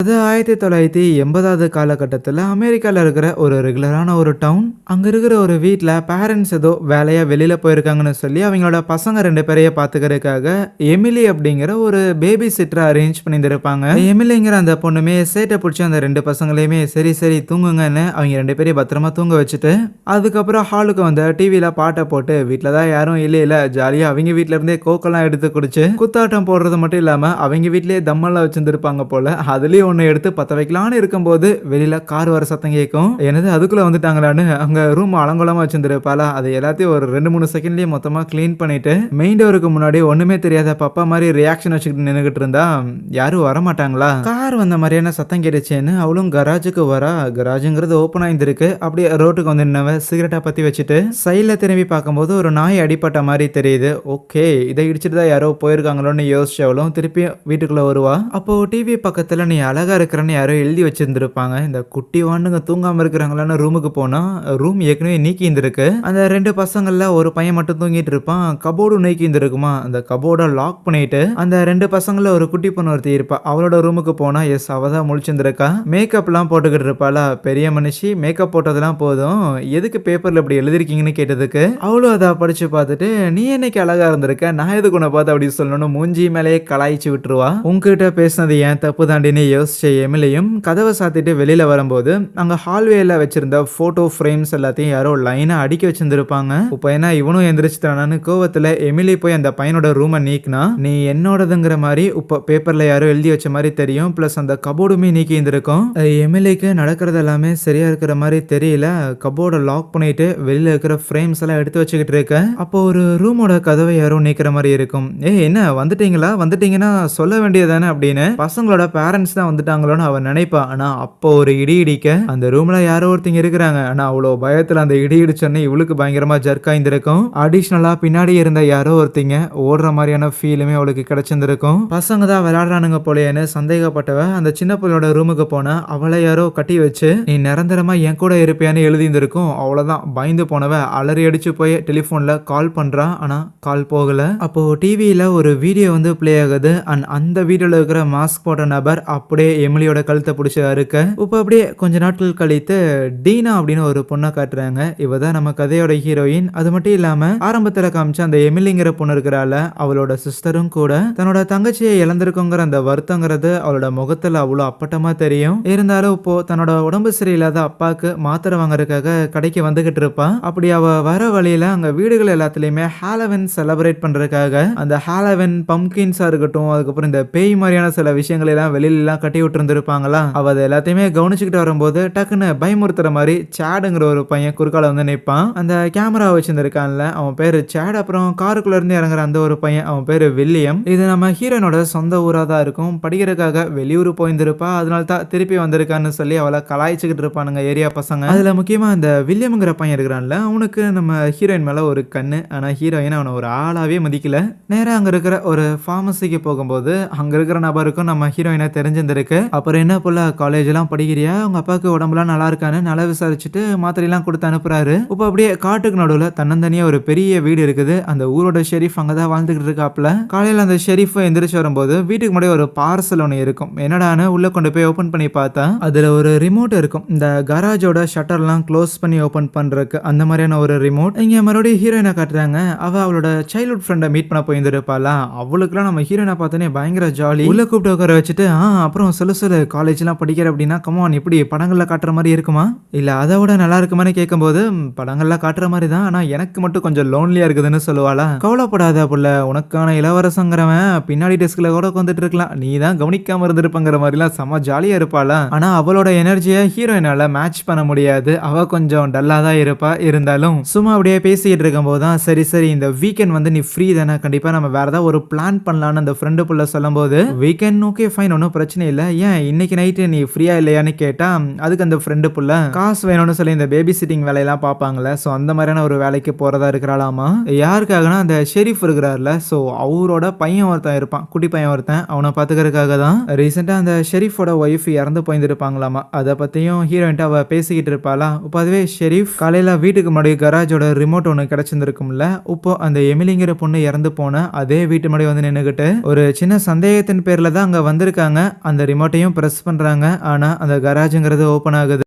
அது ஆயிரத்தி தொள்ளாயிரத்தி எண்பதாவது காலகட்டத்தில் அமெரிக்காவில் இருக்கிற ஒரு ரெகுலரான ஒரு டவுன் அங்கே இருக்கிற ஒரு வீட்டில் பேரண்ட்ஸ் ஏதோ வேலையாக வெளியில் போயிருக்காங்கன்னு சொல்லி அவங்களோட பசங்க ரெண்டு பேரையும் பார்த்துக்கிறதுக்காக எமிலி அப்படிங்கிற ஒரு பேபி சிட்டரை அரேஞ்ச் பண்ணியிருப்பாங்க எமிலிங்கிற அந்த பொண்ணுமே சேட்டை பிடிச்சி அந்த ரெண்டு பசங்களையுமே சரி சரி தூங்குங்கன்னு அவங்க ரெண்டு பேரையும் பத்திரமா தூங்க வச்சுட்டு அதுக்கப்புறம் ஹாலுக்கு வந்த டிவியில் பாட்டை போட்டு வீட்டில் தான் யாரும் இல்லை இல்லை ஜாலியாக அவங்க வீட்டில் இருந்தே கோக்கெல்லாம் எடுத்து குடிச்சு குத்தாட்டம் போடுறது மட்டும் இல்லாமல் அவங்க வீட்லேயே தம்மெல்லாம் வச்சுருந்துருப்பாங்க போல. அதுலேயும் ஒன்று எடுத்து பற்ற வைக்கலான்னு இருக்கும்போது வெளியில் கார் வர சத்தம் கேட்கும். எனது அதுக்குள்ளே வந்துட்டாங்களான்னு அங்கே ரூம் அலங்கோலமாக வச்சுருந்துருப்பாளா அது எல்லாத்தையும் ஒரு ரெண்டு மூணு செகண்ட்லேயே மொத்தமாக க்ளீன் பண்ணிட்டு மெயின் டோருக்கு முன்னாடி ஒன்றுமே தெரியாத பப்பா மாதிரி ரியாக்ஷன் வச்சுக்கிட்டு நின்றுக்கிட்டு இருந்தா யாரும் வர மாட்டாங்களா? கார் வந்த மாதிரியான சத்தம் கேட்டுச்சேன்னு அவளும் கராஜுக்கு வரா. கராஜுங்கிறது ஓப்பன் ஆயிருந்திருக்கு அப்படியே ரோட்டுக்கு வந்து நின்னவ சிகரெட்டை பற்றி வச்சுட்டு சைடில் திரும்பி பார்க்கும்போது ஒரு நாய் அடிப்பட்ட மாதிரி தெரியுது. ஓகே இதை இடிச்சிட்டு தான் யாரோ போயிருக்காங்களோன்னு யோசிச்சவளும் திருப்பி வீட்டுக்குள்ளே வருவா. அப்போ டிவி பக்கத்தில் நீ அழகா இருக்கிறேன்னு யாரோ எழுதி வச்சிருந்துருப்பாங்க. இந்த குட்டி வாண்டுங்க தூங்காமல் இருக்கிறாங்களான்னு ரூமுக்கு போனால் ரூம் ஏற்கனவே நீக்கி இருந்திருக்கு. அந்த ரெண்டு பசங்களில் ஒரு பையன் மட்டும் தூங்கிட்டு இருப்பான். கபோர்டு நீக்கி இருந்திருக்குமா? அந்த கபோர்டை லாக் பண்ணிட்டு அந்த ரெண்டு பசங்களில் ஒரு குட்டி பொண்ணு ஒருத்தி இருப்பா. அவளோட ரூமுக்கு போனால் எஸ் அவ தான் முழிச்சிருந்துருக்கா. மேக்கப்லாம் போட்டுக்கிட்டு இருப்பாளா? பெரிய மனுஷி மேக்கப் போட்டதெல்லாம் போதும். எதுக்கு பேப்பரில் இப்படி எழுதிருக்கீங்கன்னு கேட்டதுக்கு? அவளும் அதை படிச்சு பார்த்துட்டு நீ என்னைக்கு அழகா இருந்திருக்க? நான் எதுக்கு உன்னை பார்த்து அப்படி சொல்லணும்னு மூஞ்சி மேலேயே கலாய்ச்சி விட்டுருவா? உங்ககிட்ட பேசினது ஏன்? தப்பு தாண்டின்னு யோசிச்ச எமிலையும் கதவை சாத்திட்டு வெளியில் வரும்போது அங்கே ஹால்வேயில் வச்சிருந்த ஃபோட்டோ ஃப்ரேம்ஸ் எல்லாத்தையும் யாரோ லைனாக அடிக்க வச்சுருந்துருப்பாங்க. இப்போ ஏன்னா இவனும் எந்திரிச்சிட்டானு கோவத்தில் எமிலி போய் அந்த பையனோட ரூமை நீக்கினா நீ என்னோடதுங்கிற மாதிரி இப்போ பேப்பரில் யாரோ எழுதி வச்ச மாதிரி தெரியும் ப்ளஸ் அந்த கபோர்டுமே நீக்கி இருந்திருக்கும். எமிலிக்கு நடக்கிறது எல்லாமே சரியா இருக்கிற மாதிரி தெரியல. கபோர்டை லாக் பண்ணிட்டு வெளியில் இருக்கிற ஃப்ரேம்ஸ் எல்லாம் எடுத்து வச்சுக்கிட்டு இருக்க. அப்போ ஒரு ரூமோட கதவை யாரோ நீக்கிற மாதிரி இருக்கும். ஏ என்ன வந்துட்டீங்களா? வந்துட்டீங்கன்னா சொல்ல வேண்டியதானே அப்படின்னு பசங்களோட பேரண்ட்ஸ் தான் வந்துட்டாங்களோன்னு அவன் நினைப்பா ஆனால் அப்போ ஒரு இடி இடிக்க அந்த ரூம்ல யாரோ ஒருத்தங்க இருக்கிறாங்க. ஆனால் அவ்வளோ பயத்தில் அந்த இடி இடிச்சோன்னே இவளுக்கு பயங்கரமாக ஜர்க் அடிஷ்னலாக பின்னாடி இருந்த யாரோ ஒருத்தங்க ஓடுற மாதிரியான ஃபீலுமே அவளுக்கு கிடைச்சிருந்திருக்கும். பசங்க தான் விளையாடுறானுங்க போலேன்னு சந்தேகப்பட்டவ அந்த சின்ன பிள்ளையோட ரூமுக்கு போனா அவளை யாரோ கட்டி வச்சு நீ நிரந்தரமா என் கூட இருப்பியான்னு எழுதியிருந்திருக்கும். அவ்வளோதான் பயந்து போனவ அலறி அடிச்சு போய் டெலிஃபோனில் கால் பண்ணுறான் ஆனால் கால் போகல. அப்போ டிவியில் ஒரு வீடியோ வந்து ப்ளே ஆகுது. அண்ட் அந்த வீடியோவில் இருக்கிற மாஸ்க் போட்ட நபர் அப்படியே எமிலியோட கழுத்தை பிடிச்சி அறுக்க இப்போ அப்படியே கொஞ்ச நாட்கள் கழித்து டீனா அப்படின்னு ஒரு பொண்ணை காட்டுறாங்க. இவ தான் நம்ம கதையோட ஹீரோயின். அது மட்டும் இல்லாம ஆரம்பத்துல காமிச்ச அந்த எமிலிங்கிற பொண்ணு இருக்கிறால அவளோட சிஸ்டரும் கூட. தன்னோட தங்கச்சியை இழந்திருக்குங்கிற அந்த வருத்தங்கிறது அவளோட முகத்துல அவ்வளோ அப்பட்டமா தெரியும். இருந்தாலும் இப்போ தன்னோட உடம்பு சரியில்லாத அப்பாவுக்கு மாத்திரை வாங்குறதுக்காக கடைக்கு வந்துகிட்டு இருப்பா. அப்படி அவ வர வழியில அங்க வீடுகள் எல்லாத்துலயுமே ஹாலோவின் செலிப்ரேட் பண்றதுக்காக அந்த ஹாலோவின் பம்கின்ஸா இருக்கட்டும் அதுக்கப்புறம் இந்த பேய் மாதிரியான சில விஷயங்கள் எல்லாம் வெளியில எல்லாம் கட்டி விட்டுருந்துருப்பாங்களா அவ அதை எல்லாத்தையுமே கவனிச்சுக்கிட்டு வரும்போது டக்குன்னு பயமுறுத்துற மாதிரி சேடுங்கிற ஒரு பையன் குறுக்கால வந்து நிற்பான். அந்த கேமரா வச்சிருந்திருக்கான்ல அவன் பேரு சேட். அப்புறம் காருக்குள்ள இருந்து இறங்குற அந்த ஒரு பையன் அவன் பேரு வில்லியம். இது நம்ம ஹீரோனோட சொந்த ஊரா தான் இருக்கும். படிக்கிறதுக்காக வெளியூர் போயிருந்திருப்பா. அதனால தான் திருப்பி வந்திருக்கான்னு சொல்லி அவளை கலாய்ச்சிக்கிட்டு இருப்பானுங்க ஏரியா பசங்க. அதுல முக்கியமா அந்த வில்லியம்ங்கிற பையன் இருக்கிறான்ல அவனுக்கு நம்ம ஹீரோயின் மேல ஒரு கண்ணு. ஆனா ஹீரோயின் அவனை ஒரு ஆளாவே மதிக்கல. நேரா அங்க இருக்கிற ஒரு ஃபார்மசிக்கு போகும்போது அங்க இருக்கிற நபருக்கும் நம்ம ஹீரோயினை தெரிஞ்சிருந்திருக்கு அப்புறம் என்ன போல காலேஜ் எல்லாம் படிக்கிறியா? உங்க அப்பாவுக்கு உடம்புலாம் நல்லா இருக்கான்னு நல்லா விசாரிச்சுட்டு மாத்திரையெல்லாம் கொடுத்து அனுப்புறாரு. இப்போ அப்படியே காட்டுக்கு நடுவில் தன்னந்தனியா ஒரு பெரிய வீடு இருக்குது. அந்த ஊரோட ஷெரீஃப் அங்கதான் வாழ்ந்துகிட்டு இருக்காப்ல காலையில அந்த ஷெரீஃப் எந்திரிச்சு வரும்போது வீட்டுக்கு முன்னாடி ஒரு பார்சல் ஒன்று இருக்கும். என்னடான்னு உள்ள கொண்டு போய் ஓபன் பண்ணி பார்த்தா அதுல ஒரு ரிமோட் இருக்கும். இந்த கராஜோட ஷட்டர்லாம் க்ளோஸ் பண்ணி ஓபன் பண்றதுக்கு அந்த மாதிரியான ஒரு ரிமோட் இங்க மறுபடியும் ஹீரோயினை காட்டுறாங்க. அவ அவளோட சைல்ட்ஹுட் ஃப்ரெண்டை மீட் பண்ண போயிருந்திருப்பாளா? அவளுக்குலாம் நம்ம ஹீரோயினை பார்த்தோன்னே பயங்கர ஜாலி உள்ள கூப்பிட்டு உட்கார வச்சுட்டு ஆ அப்புறம் சொல்லு சொல்லு காலேஜ்லாம் படிக்கிற அப்படின்னா கமான் இப்படி படங்களில் காட்டுற மாதிரி இருக்குமா? இல்லை அதை விட நல்லா இருக்குமான்னு கேட்கும்போது படங்களில் காட்டுற மாதிரி தான். ஆனால் எனக்கு மட்டும் கொஞ்சம் லோன்லியாக இருக்குதுன்னு சொல்லுவாளா? கவலைப்படாத புள்ள உனக்கான இளவரசங்கிறவன் பின்னாடி டெஸ்கில் கூட உட்காந்துட்டு இருக்கலாம். நீ தான் கவனிக்காம இருந்திருப்பங்கிற மாதிரிலாம் செம ஜாலியாக இருப்பாளா? ஆனால் அவளோட எனர்ஜியை ஹீரோயினால் மேட்ச் பண்ண முடியாது. அவள் கொஞ்சம் டல்லாக தான் இருப்பா. இருந்தாலும் சும்மா அப்படியே பேசிக்கிட்டு இருக்கும்போது தான் சரி சரி இந்த வீக்கெண்ட் வந்து நீ ஃப்ரீ தானே. கண்டிப்பாக நம்ம வேற ஏதாவது ஒரு பிளான் பண்ணலான்னு அந்த ஃப்ரெண்டு புள்ள சொல்லும்போது வீக்கெண்ட் ஓகே ஃபைன் ஒன்றும் பிரச்சனை இல்லை. ஏன் இன்னைக்கு நைட்டு நீ ஃப்ரீயா இல்லையான்னு கேட்டா அதுக்கு அந்த ஃப்ரெண்டு புள்ள காசு வேணும்னு சொல்லி இந்த பேபி சிட்டிங் வேலையெல்லாம் பார்ப்பாங்கல்ல ஸோ அந்த மாதிரியான ஒரு வேலைக்கு போறதா இருக்கிறாளாமா? யாருக்காகனா அந்த ஷெரீஃப் இருக்கிறார்ல ஸோ அவரோட பையன் ஒருத்தன் இருப்பான் குட்டி பையன் ஒருத்தன் அவனை பார்த்துக்கிறதுக்காக தான். ரீசெண்டாக அந்த ஷெரீஃபோட ஒய்ஃப் இறந்து போயிருந்திருப்பாங்களாமா? அதை பற்றியும் ஹீரோயின்ட்டு அவள் பேசிக்கிட்டு இருப்பாளா? இப்போ அதுவே ஷெரீஃப் காலையில் வீட்டுக்கு முன்னாடி கராஜோட ரிமோட் ஒன்று கிடச்சிருந்துருக்கும்ல இப்போ அந்த எமிலிங்கிற பொண்ணு இறந்து போன அதே வீட்டு முன்னாடி வந்து நின்றுக்கிட்டு ஒரு சின்ன சந்தேகத்தின் பேரில் தான் அங்கே வந்திருக்காங்க. அந்த அந்த ரிமோட்டையும் ப்ரெஸ் பண்ணுறாங்க ஆனால் அந்த கராஜுங்கிறது ஓப்பன் ஆகுது.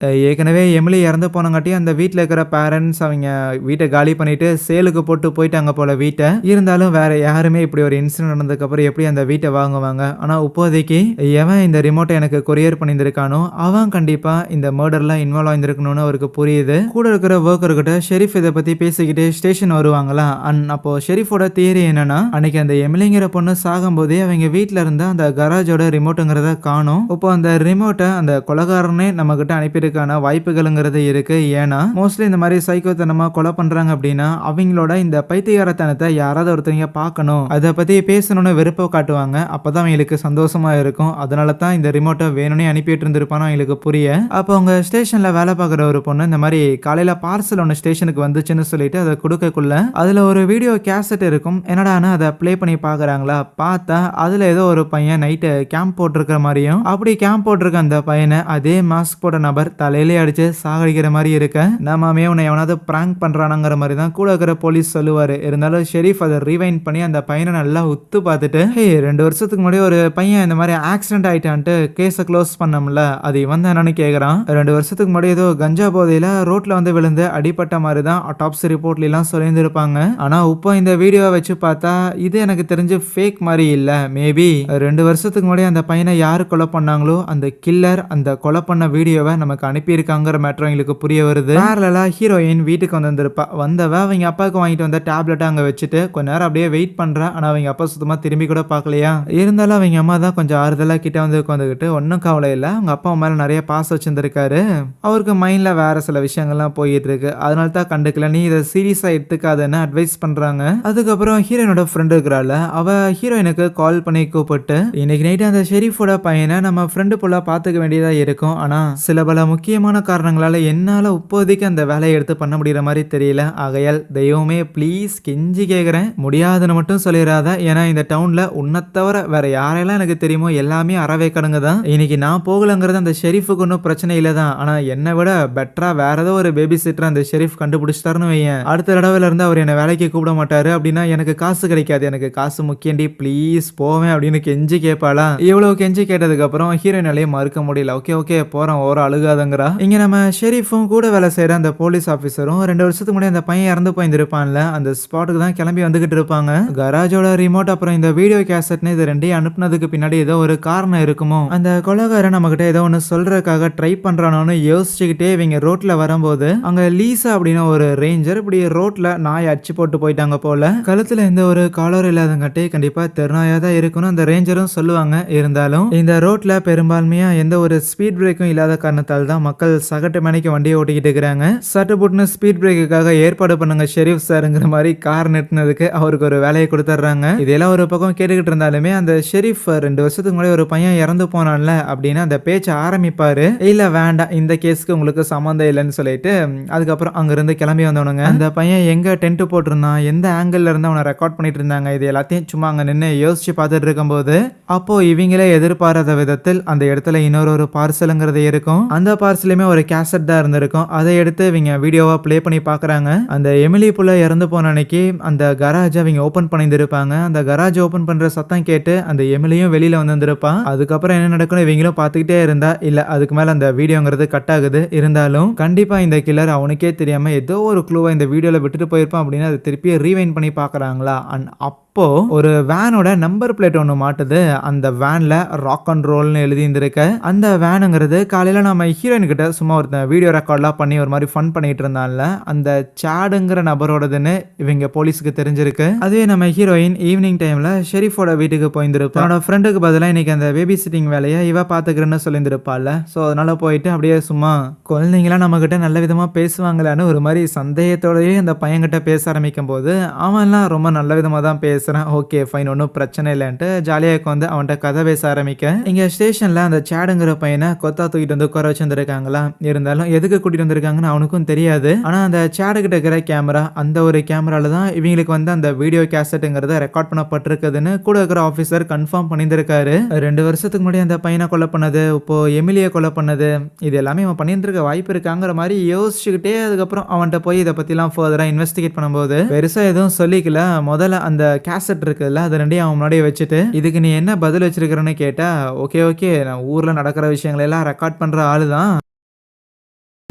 ஏற்கனவே எமிலி இறந்து போனங்காட்டி அந்த வீட்டில் இருக்கிற பேரண்ட்ஸ் அவங்க வீட்டை காலி பண்ணிட்டு சேலுக்கு போட்டு போயிட்டாங்க போல வீட்டை. இருந்தாலும் வேற யாருமே இப்படி ஒரு இன்சிடென்ட் நடந்ததுக்கப்புறம் எப்படி அந்த வீட்டை வாங்குவாங்க? ஆனால் இப்போதைக்கு எவன் இந்த ரிமோட்டை எனக்கு கொரியர் பண்ணியிருந்திருக்கானோ அவன் கண்டிப்பாக இந்த மர்டர்லாம் இன்வால்வ் ஆயிருக்கணும்னு அவருக்கு புரியுது. கூட இருக்கிற ஒர்க்கர்கிட்ட ஷெரீஃப் இதை பற்றி பேசிக்கிட்டு ஸ்டேஷன் வருவாங்களா? அண்ட் அப்போ ஷெரீஃபோட தியரி என்னன்னா அன்னைக்கு அந்த எமிலிங்கிற பொண்ணு சாகும்போதே அவங்க வீட்டில் இருந்த அந்த கராஜோட ரிமோட்டுங்கிறத காணும். இப்போ அந்த ரிமோட்டை அந்த கொலகாரனே நம்மகிட்ட அனுப்பி அனுப்பியிருக்கான வாய்ப்புகளுங்கிறது இருக்கு. ஏன்னா மோஸ்ட்லி இந்த மாதிரி சைக்கோத்தனமா கொலை பண்றாங்க அப்படின்னா அவங்களோட இந்த பைத்தியகாரத்தனத்தை யாராவது ஒருத்தவங்க பார்க்கணும். அதை பத்தி பேசணும்னு விருப்பம் காட்டுவாங்க. அப்பதான் அவங்களுக்கு சந்தோஷமா இருக்கும். அதனால தான் இந்த ரிமோட்டை வேணும்னே அனுப்பிட்டு இருந்திருப்பானோ அவங்களுக்கு புரிய. அப்போ அவங்க ஸ்டேஷன்ல வேலை பார்க்குற ஒரு பொண்ணு இந்த மாதிரி காலையில பார்சல் ஒன்று ஸ்டேஷனுக்கு வந்துச்சுன்னு சொல்லிட்டு அதை கொடுக்கக்குள்ள அதுல ஒரு வீடியோ கேசட் இருக்கும். என்னடான்னு அதை ப்ளே பண்ணி பாக்குறாங்களா பார்த்தா அதுல ஏதோ ஒரு பையன் நைட்டு கேம்ப் போட்டிருக்கிற மாதிரியும் அப்படி கேம்ப் போட்டிருக்க அந்த பையனை அதே மாஸ்க் போட்ட நபர் தலையிலே அடிச்சு சாகடிக்கிற மாதிரி இருக்க. நம்மமே உன்னை எவனாவது பிராங்க் பண்றானுங்கிற மாதிரி தான் கூட இருக்கிற போலீஸ் சொல்லுவார். இருந்தாலும் ஷெரீஃப் அதை ரீவைண்ட் பண்ணி அந்த பையனை நல்லா உத்து பார்த்துட்டு ஹே ரெண்டு வருஷத்துக்கு முன்னாடி ஒரு பையன் இந்த மாதிரி ஆக்சிடென்ட் ஆயிட்டான்ட்டு கேஸை க்ளோஸ் பண்ணோம்ல அது இவன் தான் என்னன்னு கேட்குறான் ரெண்டு வருஷத்துக்கு முன்னாடி ஏதோ கஞ்சா போதையில ரோட்ல வந்து விழுந்து அடிப்பட்ட மாதிரி தான் அட்டாப்சி ரிப்போர்ட்ல எல்லாம் சொல்லியிருந்திருப்பாங்க. ஆனா இப்போ இந்த வீடியோவை வச்சு பார்த்தா இது எனக்கு தெரிஞ்சு ஃபேக் மாதிரி இல்லை. மேபி ரெண்டு வருஷத்துக்கு முன்னாடி அந்த பையனை யார் கொலை பண்ணாங்களோ அந்த கில்லர் அந்த கொலை பண்ண வீடியோவை நமக்கு அனுப்பியிருக்காங்கிற மேட்ரு எங்களுக்கு புரிய வருது. பேரலா ஹீரோயின் வீட்டுக்கு வந்திருப்பா வந்தவ அவங்க அப்பாவுக்கு வாங்கிட்டு வந்த டேப்லெட்டை அங்கே வச்சுட்டு கொஞ்ச நேரம் அப்படியே வெயிட் பண்ணுறான் ஆனால் அவங்க அப்பா சுத்தமாக திரும்பி கூட பார்க்கலையா? இருந்தாலும் அவங்க அம்மா தான் கொஞ்சம் ஆறுதலாக கிட்டே வந்து உட்காந்துக்கிட்டு ஒன்றும் கவலை இல்லை. அவங்க அப்பா மேலே நிறைய பாசம் வச்சுருந்துருக்காரு. அவருக்கு மைண்டில் வேறு சில விஷயங்கள்லாம் போயிட்டு இருக்கு. அதனால தான் கண்டுக்கல. நீ இதை சீரியஸாக எடுத்துக்காதுன்னு அட்வைஸ் பண்ணுறாங்க அதுக்கப்புறம் ஹீரோயினோட ஃப்ரெண்டு இருக்கிறாள் அவள் ஹீரோயினுக்கு கால் பண்ணி கூப்பிட்டு இன்னைக்கு நைட்டு அந்த ஷெரீஃபோட பையனை நம்ம ஃப்ரெண்டு போல பார்த்துக்க வேண்டியதாக இருக்கும். ஆனால் சில பல முக்கியமான காரணங்களால் என்னால் இப்போதைக்கு அந்த வேலையை எடுத்து பண்ண முடிகிற மாதிரி தெரியல. ஆகையால் தெய்வமே ப்ளீஸ் கெஞ்சி கேட்குறேன் முடியாதுன்னு மட்டும் சொல்லிடாத ஏன்னா இந்த டவுனில் உன்னை தவிர வேற யாரெல்லாம் எனக்கு தெரியுமோ எல்லாமே அறவே கடங்கு தான். இன்னைக்கு நான் போகலங்கிறது அந்த ஷெரீஃபுக்கு ஒன்றும் பிரச்சனை இல்லை தான். ஆனால் என்னை விட பெட்டராக வேற ஏதோ ஒரு பேபி சிட்டர் அந்த ஷெரீஃப் கண்டுபிடிச்சிட்டாருன்னு வையேன். அடுத்த தடவையில இருந்து அவர் என்னை வேலைக்கு கூப்பிட மாட்டாரு. அப்படின்னா எனக்கு காசு கிடைக்காது. எனக்கு காசு முக்கியண்டி ப்ளீஸ் போவேன் அப்படின்னு கெஞ்சி கேட்பாளா இவ்வளோ கெஞ்சி கேட்டதுக்கப்புறம் ஹீரோயினாலேயே மறுக்க முடியல. ஓகே ஓகே போறோம் ஒரு அழுகாதங்கிறா இங்க நம்ம ஷெரீஃபும் கூட வேலை செய்யற அந்த போலீஸ் ஆஃபீஸரும் ரெண்டு வருஷத்துக்கு முன்னாடி அந்த பையன் இறந்து போயிருந்திருப்பான்ல அந்த ஸ்பாட்டுக்கு தான் கிளம்பி வந்துகிட்டு இருப்பாங்க. கராஜோட ரிமோட் அப்புறம் இந்த வீடியோ கேசட்னு இது ரெண்டையும் அனுப்புனதுக்கு பின்னாடி ஏதோ ஒரு காரணம் இருக்குமோ? அந்த கொலகாரன் நம்ம கிட்ட ஏதோ ஒன்று சொல்றதுக்காக ட்ரை பண்றானோன்னு யோசிச்சுக்கிட்டே இவங்க ரோட்ல வரும்போது அங்க லீசா அப்படின்னு ஒரு ரேஞ்சர் இப்படி ரோட்ல நாய் அடிச்சு போட்டு போயிட்டாங்க போல. கழுத்துல எந்த ஒரு காலர் இல்லாதங்காட்டி கண்டிப்பா தெருநாயா தான் இருக்கணும் அந்த ரேஞ்சரும் சொல்லுவாங்க. இருந்தாலும் இந்த ரோட்ல பெரும்பான்மையா எந்த ஒரு ஸ்பீட் பிரேக்கும் இல்லாத காரணத்தால் தான் மக்கள் சகட்டு மணிக்கு வண்டியை ஓட்டிக்கிட்டு இருக்கிறாங்க. சட்டு புட்டுன்னு ஸ்பீட் பிரேக்குக்காக ஏற்பாடு பண்ணுங்க ஷெரீஃப் சாருங்கிற மாதிரி கார் நிறுத்தினதுக்கு அவருக்கு ஒரு வேலையை கொடுத்துட்றாங்க. இதெல்லாம் ஒரு பக்கம் கேட்டுக்கிட்டு இருந்தாலுமே அந்த ஷெரீஃப் ரெண்டு வருஷத்துக்கு முன்னாடி ஒரு பையன் இறந்து போனான்ல அப்படின்னு அந்த பேச்சை ஆரம்பிப்பாரு. இல்ல வேண்டாம். இந்த கேஸ்க்கு உங்களுக்கு சம்மந்தம் இல்லைன்னு சொல்லிட்டு அதுக்கப்புறம் அங்கிருந்து கிளம்பி வந்தவனுங்க. அந்த பையன் எங்க டென்ட் போட்டிருந்தான்? எந்த ஆங்கிள் இருந்து அவனை ரெக்கார்ட் பண்ணிட்டு இருந்தாங்க? இது எல்லாத்தையும் சும்மா அங்க நின்று யோசிச்சு பார்த்துட்டு இருக்கும்போது அப்போ இவங்களே எதிர்பாராத விதத்தில் அந்த இடத்துல இன்னொரு ஒரு பார்சலுங்கிறது இருக்கும். அந்த பார்ஸ்லையுமே ஒரு கேசட் தான் இருந்திருக்கும். அதை எடுத்து இவங்க வீடியோவாக ப்ளே பண்ணி பார்க்குறாங்க. அந்த எமிலி புள்ள இறந்து போன அன்னைக்கு அந்த கராஜ் அவங்க ஓப்பன் பண்ணியிருந்திருப்பாங்க. அந்த கராஜ் ஓப்பன் பண்ணுற சத்தம் கேட்டு அந்த எமிலியும் வெளியில் வந்திருப்பான் அதுக்கப்புறம் என்ன நடக்கும்னு இவங்களும் பார்த்துக்கிட்டே இருந்தா இல்லை அதுக்கு மேலே அந்த வீடியோங்கிறது கட் ஆகுது. இருந்தாலும் கண்டிப்பாக இந்த கில்லர் அவனுக்கே தெரியாமல் ஏதோ ஒரு க்ளூவை இந்த வீடியோவில் விட்டுட்டு போயிருப்பான் அப்படின்னு அதை திருப்பி ரீவைன் பண்ணி பார்க்குறாங்களா? அண்ட் அப் அப்போ ஒரு வேனோட நம்பர் பிளேட் ஒன்று மாட்டுது. அந்த வேன்ல ராக் அண்ட் ரோல்னு எழுதியிருந்திருக்க. அந்த வேனுங்கிறது காலையில நம்ம ஹீரோயின் கிட்ட சும்மா ஒருத்தன் வீடியோ ரெக்கார்ட்லாம் பண்ணி ஒரு மாதிரி ஃபன் பண்ணிட்டு இருந்தான்ல. அந்த சாடுங்கிற நபரோடதுன்னு இவங்க போலீஸுக்கு தெரிஞ்சிருக்கு. அதுவே நம்ம ஹீரோயின் ஈவினிங் டைம்ல ஷெரீஃபோட வீட்டுக்கு போயிருந்திருப்பா. என்னோட ஃப்ரெண்டுக்கு பதிலாக இன்னைக்கு அந்த பேபி சிட்டிங் வேலையை இவ பாத்துக்கிறேன்னு சொல்லியிருந்திருப்பாள் ஸோ அதனால போயிட்டு அப்படியே சும்மா குழந்தைங்களாம் நம்ம கிட்ட நல்ல விதமா பேசுவாங்களான்னு ஒரு மாதிரி சந்தேகத்தோடயே அந்த பையன்கிட்ட பேச ஆரம்பிக்கும் போது அவன்லாம் ரொம்ப நல்ல விதமாக தான் பேசுகிறான் ஓகே ஃபைன் ஒன்றும் பிரச்சனை இல்லைன்ட்டு ஜாலியாக உட்காந்து அவன்கிட்ட கதை பேச ஆரம்பிக்க இங்க ஸ்டேஷன்ல அந்த சேடுங்கிற பையனை கொத்தா தூக்கிட்டு வந்து உட்கார வச்சிருந்திருக்காங்களா? இருந்தாலும் எதுக்கு கூட்டிட்டு வந்திருக்காங்கன்னு அவனுக்கும் தெரியாது. ஆனா அந்த சேடு கிட்ட இருக்கிற கேமரா அந்த ஒரு கேமரால தான் இவங்களுக்கு வந்து அந்த வீடியோ கேசட்டுங்கிறத ரெக்கார்ட் பண்ணப்பட்டிருக்குதுன்னு கூட இருக்கிற ஆஃபீஸர் கன்ஃபார்ம் பண்ணியிருந்திருக்காரு. ரெண்டு வருஷத்துக்கு முன்னாடி அந்த பையனை கொலை பண்ணது இப்போ எமிலியை கொலை பண்ணது இது எல்லாமே அவன் பண்ணியிருந்திருக்க வாய்ப்பு இருக்காங்கிற மாதிரி யோசிச்சுக்கிட்டே அதுக்கப்புறம் அவன்கிட்ட போய் இதை பத்திலாம் ஃபர்தராக இன்வெஸ்டிகேட் பண்ணும்போது பெருசா எதுவும் சொல்லிக்கல. முதல்ல அந்த கே கேசட் இருக்குல்ல அது ரெண்டையும் அவன் முன்னாடியே வச்சுட்டு இதுக்கு நீ என்ன பதில் வச்சிருக்கிறன்னு கேட்டா ஓகே ஓகே நான் ஊர்ல நடக்கிற விஷயங்களை எல்லாம் ரெக்கார்ட் பண்ற ஆளு தான்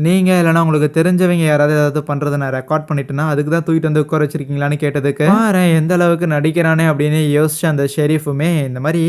நீங்கள் இல்லைன்னா உங்களுக்கு தெரிஞ்சவங்க யாராவது ஏதாவது பண்ணுறது நான் ரெக்கார்ட் பண்ணிட்டேன்னா அதுக்கு தான் தூக்கிட்டு வந்து உட்கார வச்சிருக்கீங்களான்னு கேட்டதுக்கு பாரேன் எந்த அளவுக்கு நடிக்கிறானே அப்படின்னு யோசிச்ச அந்த ஷெரீஃபுமே இந்த மாதிரி